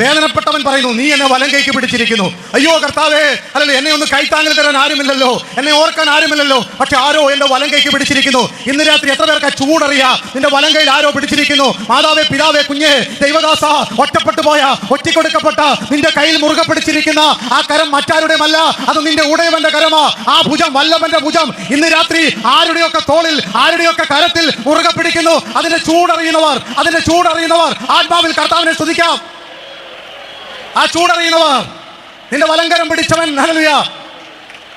വേദനപ്പെട്ടവൻ പറയുന്നു നീ എന്നെ വലം കൈക്ക് പിടിച്ചിരിക്കുന്നു. അയ്യോ കർത്താവേ അല്ലല്ലോ എന്നെ ഒന്ന് കൈത്താങ്ങൽ തരാൻ ആരുമില്ലല്ലോ. എന്നെ ഓർക്കാൻ ആരുമില്ലല്ലോ. പക്ഷെ ആരോ എന്റെ വലം കൈക്ക് പിടിച്ചിരിക്കുന്നു. ഇന്ന് രാത്രി എത്ര പേർക്ക് ചൂടറിയാ? നിന്റെ വലം കൈയിൽ ആരോ പിടിച്ചിരിക്കുന്നു? മാതാവേ പിതാവേ കുഞ്ഞേ ദൈവദാസ ഒറ്റപ്പെട്ടു പോയ ഒറ്റിക്കൊടുക്കപ്പെട്ട നിന്റെ കയ്യിൽ മുറുകെ പിടിച്ചിരിക്കുന്ന ആ കരം മറ്റാരുടെയുമല്ല. അത് നിന്റെ ഉടയവന്റെ കരമാ. ആ ഭുജം വല്ലവന്റെ ഭുജം. ഇന്ന് രാത്രി ആരുടെയൊക്കെ തോളിൽ ആരുടെയൊക്കെ കരത്തിൽ മുറുകെ പിടിക്കുന്നു? അതിന്റെ ചൂടറിയുന്നവർ അതിന്റെ ചൂടറിയുന്നവർ. ആത്മാവിൽ കർത്താവിനെ സ്തുതിക്കാം. ആ ചൂടറിയുന്നവർ നിന്റെ വലങ്കരം പിടിച്ചവൻ ഹല്ലേലൂയ.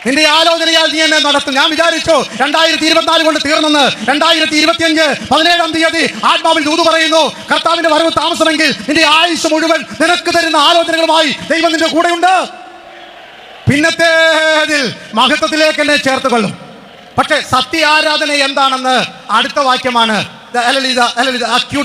നിന്റെ ആലോചനയാൽ നീ എന്നെ നടത്തും. ഞാൻ വിചാരിച്ചു രണ്ടായിരത്തി ഇരുപത്തിനാല് കൊണ്ട് തീർന്നെന്ന്. രണ്ടായിരത്തി ഇരുപത്തിയഞ്ച് പതിനേഴാം തീയതി ആത്മാവിൽ ദൂത് പറയുന്നു. കർത്താവിന്റെ വരവ് താമസമെങ്കിൽ നിന്റെ ആയുസ് മുഴുവൻ നിനക്ക് തരുന്ന ആലോചനകളുമായി ദൈവം നിന്റെ കൂടെയുണ്ട്. പിന്നത്തേതിൽ മഹത്വത്തിലേക്ക് എന്നെ ചേർത്ത് കൊള്ളും. പക്ഷേ സത്യ ആരാധന എന്താണെന്ന് അടുത്ത വാക്യമാണ്.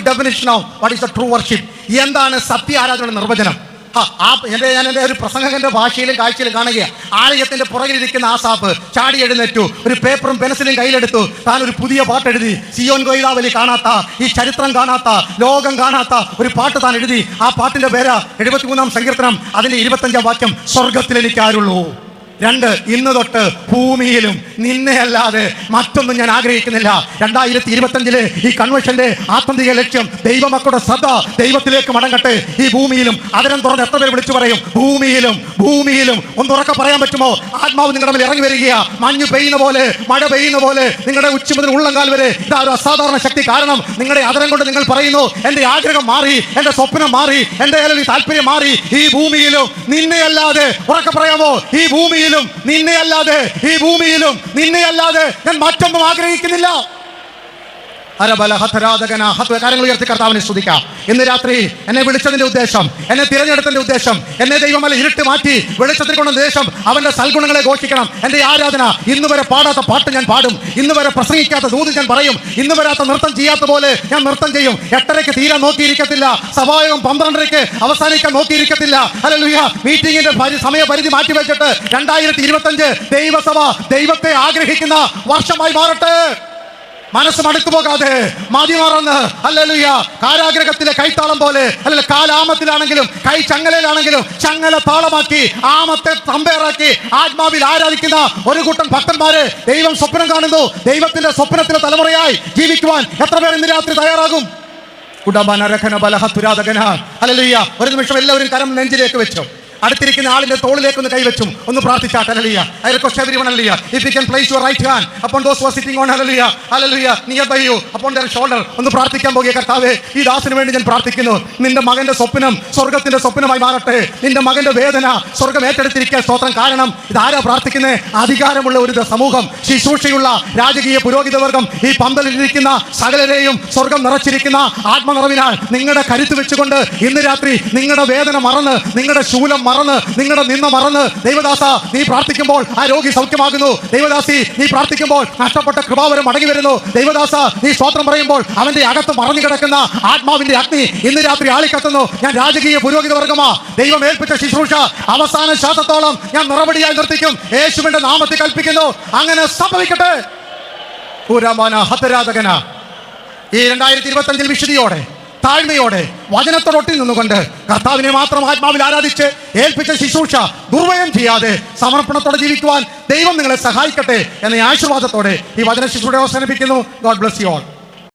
Definition what the true worship എന്താണ് സത്യ ആരാധനയുടെ നിർവചനം? ആ, എന്റെ ഞാൻ എന്റെ ഒരു പ്രസംഗകന്റെ ഭാഷയിലും കാഴ്ചയിലും കാണുകയാണ് ആലയത്തിന്റെ പുറകിലിരിക്കുന്ന ആസാപ്പ് ചാടി എഴുന്നേറ്റു. ഒരു പേപ്പറും പെൻസിലും കയ്യിലെടുത്തു. താൻ ഒരു പുതിയ പാട്ട് എഴുതി. സിയോൻ ഗോയിലാവലി കാണാത്ത ഈ ചരിത്രം കാണാത്ത ലോകം കാണാത്ത ഒരു പാട്ട് താൻ എഴുതി. ആ പാട്ടിന്റെ പേര് എഴുപത്തിമൂന്നാം സങ്കീർത്തനം. അതിന്റെ ഇരുപത്തഞ്ചാം വാക്യം സ്വർഗത്തിൽ എനിക്ക് രണ്ട് ഇന്ന് തൊട്ട് ഭൂമിയിലും നിന്നെ അല്ലാതെ മറ്റൊന്നും ഞാൻ ആഗ്രഹിക്കുന്നില്ല. രണ്ടായിരത്തി ഇരുപത്തഞ്ചിലെ ഈ കൺവെൻഷന്റെ ആത്യന്തിക ലക്ഷ്യം ദൈവമക്കളുടെ ശ്രദ്ധ ദൈവത്തിലേക്ക് മടങ്ങട്ടെ. ഈ ഭൂമിയിലും അതരം തുറന്ന് എത്ര പേര് വിളിച്ചു പറയും? ഭൂമിയിലും ഭൂമിയിലും. ഒന്ന് ഉറക്കെ പറയാൻ പറ്റുമോ? ആത്മാവ് നിങ്ങളുടെ ഇറങ്ങി വരിക മഞ്ഞ് പെയ്യുന്ന പോലെ മഴ പെയ്യുന്ന പോലെ നിങ്ങളുടെ ഉച്ച മുതൽ ഉള്ളങ്കാൽ വരെ ഇതാ ഒരു അസാധാരണ ശക്തി കാരണം നിങ്ങളുടെ അതരം കൊണ്ട് നിങ്ങൾ പറയുന്നു എന്റെ ആഗ്രഹം മാറി എന്റെ സ്വപ്നം മാറി എന്റെ ഈ താല്പര്യം മാറി. ഈ ഭൂമിയിലും നിന്നെ അല്ലാതെ ഉറക്കെ പറയാമോ? ഈ ഭൂമിയിലും നിന്നെയല്ലാതെ ഈ ഭൂമിയിലും നിന്നെയല്ലാതെ ഞാൻ മറ്റൊന്നും ആഗ്രഹിക്കുന്നില്ല. കാര്യങ്ങൾ ഉയർത്തി കർത്താവിനെ ശ്രദ്ധിക്കാം ഇന്ന് രാത്രി എന്നെ വിളിച്ചതിന്റെ ഉദ്ദേശം എന്നെ തിരഞ്ഞെടുത്തതിന്റെ ഉദ്ദേശം എന്നെ ദൈവമല്ല ഇരുട്ട് മാറ്റി വെളിച്ചത്തിൽ കൊണ്ട ഉദ്ദേശം അവന്റെ സൽഗുണങ്ങളെ ഘോഷിക്കണം. എന്റെ ആരാധന ഇന്ന് വരെ പാടാത്ത പാട്ട് ഞാൻ പാടും. ഇന്ന് വരെ പ്രസംഗിക്കാത്ത ദൂതി ഞാൻ പറയും. ഇന്ന് വരാത്ത നൃത്തം ചെയ്യാത്ത പോലെ ഞാൻ നൃത്തം ചെയ്യും. എട്ടരയ്ക്ക് തീരാൻ നോക്കിയിരിക്കത്തില്ല. സഭായോഗം പന്ത്രണ്ടരയ്ക്ക് അവസാനിക്കാൻ നോക്കിയിരിക്കത്തില്ല. അല്ലല്ലുയ്യ മീറ്റിംഗിന്റെ പരി- സമയപരിധി മാറ്റി വെച്ചിട്ട് രണ്ടായിരത്തി ഇരുപത്തഞ്ച് ദൈവസഭ ദൈവത്തെ ആഗ്രഹിക്കുന്ന വർഷമായി മാറട്ടെ. മനസ്സ് മടുത്തു പോകാതെ മതിമറന്ന് അല്ലലുയ്യ കാരാഗ്രഹത്തിലെ കൈത്താളം പോലെ. അല്ല കാലാമത്തിലാണെങ്കിലും കൈ ചങ്ങലയിലാണെങ്കിലും ചങ്ങല താളമാക്കി ആമത്തെ തമ്പേറാക്കി ആത്മാവിൽ ആരാധിക്കുന്ന ഒരു കൂട്ടം ഭക്തന്മാരെ ദൈവം സ്വപ്നം കാണുന്നു. ദൈവത്തിന്റെ സ്വപ്നത്തിലെ തലമുറയായി ജീവിക്കുവാൻ എത്ര പേർ ഇന്ന് രാത്രി തയ്യാറാകും? കുടബനരഖന തുരാതകന അല്ലല്ലുയ്യ ഒരു നിമിഷം എല്ലാവരും കരം നെഞ്ചിലേക്ക് വെച്ചു. അടുത്തിരിക്കുന്ന ആളിന്റെ തോളിലേക്ക് ഒന്ന് കൈവച്ചും. ഒന്ന് പ്രാർത്ഥിച്ചാട്ടെ if you place your right hand those nearby you shoulder ഒന്ന് പ്രാർത്ഥിക്കാൻ പോകിയ കർത്താവേ. ഈ ദാസിന് വേണ്ടി ഞാൻ പ്രാർത്ഥിക്കുന്നു. നിന്റെ മകന്റെ സ്വപ്നം സ്വർഗത്തിന്റെ സ്വപ്നമായി മാറട്ടെ. നിന്റെ മകന്റെ വേദന സ്വർഗം ഏറ്റെടുത്തിരിക്കാൻ സ്തോത്രം. കാരണം ഇതാരാ പ്രാർത്ഥിക്കുന്നത് അധികാരമുള്ള ഒരു സമൂഹം ശുശ്രൂഷയുള്ള രാജകീയ പുരോഹിതവർഗം. ഈ പന്തലിൽ ഇരിക്കുന്ന സകലരെയും സ്വർഗം നിറച്ചിരിക്കുന്ന ആത്മനിറവിനാൽ നിങ്ങളുടെ കരുത്ത് വെച്ചുകൊണ്ട് ഇന്ന് രാത്രി നിങ്ങളുടെ വേദന മറന്ന് നിങ്ങളുടെ ശൂലം മറന്ന് നിങ്ങളുടെ നിന്ന മറന്ന് ദൈവദാസ നീ പ്രാർത്ഥിക്കുമ്പോൾ ആ രോഗി സൗഖ്യമാകുന്നു. ദൈവദാസി നീ പ്രാർത്ഥിക്കുമ്പോൾ നഷ്ടപ്പെട്ട കൃപാവരം മടങ്ങി വരുന്നു. ദൈവദാസ നീ സ്തോത്രം പറയുമ്പോൾ അവന്റെ അകത്ത് മറഞ്ഞു കിടക്കുന്ന ആത്മാവിന്റെ അഗ്നി ഇന്ന് രാത്രി ആളിക്കത്തുന്നു. ഞാൻ രാജകീയ പുരോഗതി വർഗമാ. ദൈവം ഏൽപ്പിച്ച ശുശ്രൂഷ അവസാന ശ്വാസത്തോളം ഞാൻ നിറവടിയായി നിർത്തിക്കും. യേശുവിന്റെ നാമത്തിൽ കൽപ്പിക്കുന്നു. അങ്ങനെ സംഭവിക്കട്ടെ. ഈ രണ്ടായിരത്തി ഇരുപത്തി അഞ്ചിൽ വിശുദ്ധിയോടെ താഴ്മയോടെ വചനത്തോടൊട്ടിൽ നിന്നുകൊണ്ട് കർത്താവിനെ മാത്രം ആത്മാവിൽ ആരാധിച്ച് ഏൽപ്പിച്ച ശുശ്രൂഷ ദുർവയം ചെയ്യാതെ സമർപ്പണത്തോടെ ജീവിക്കുവാൻ ദൈവം നിങ്ങളെ സഹായിക്കട്ടെ എന്ന ആശീർവാദത്തോടെ ഈ വചന ശുശ്രൂഷ അവസാനിപ്പിക്കുന്നു. God bless you all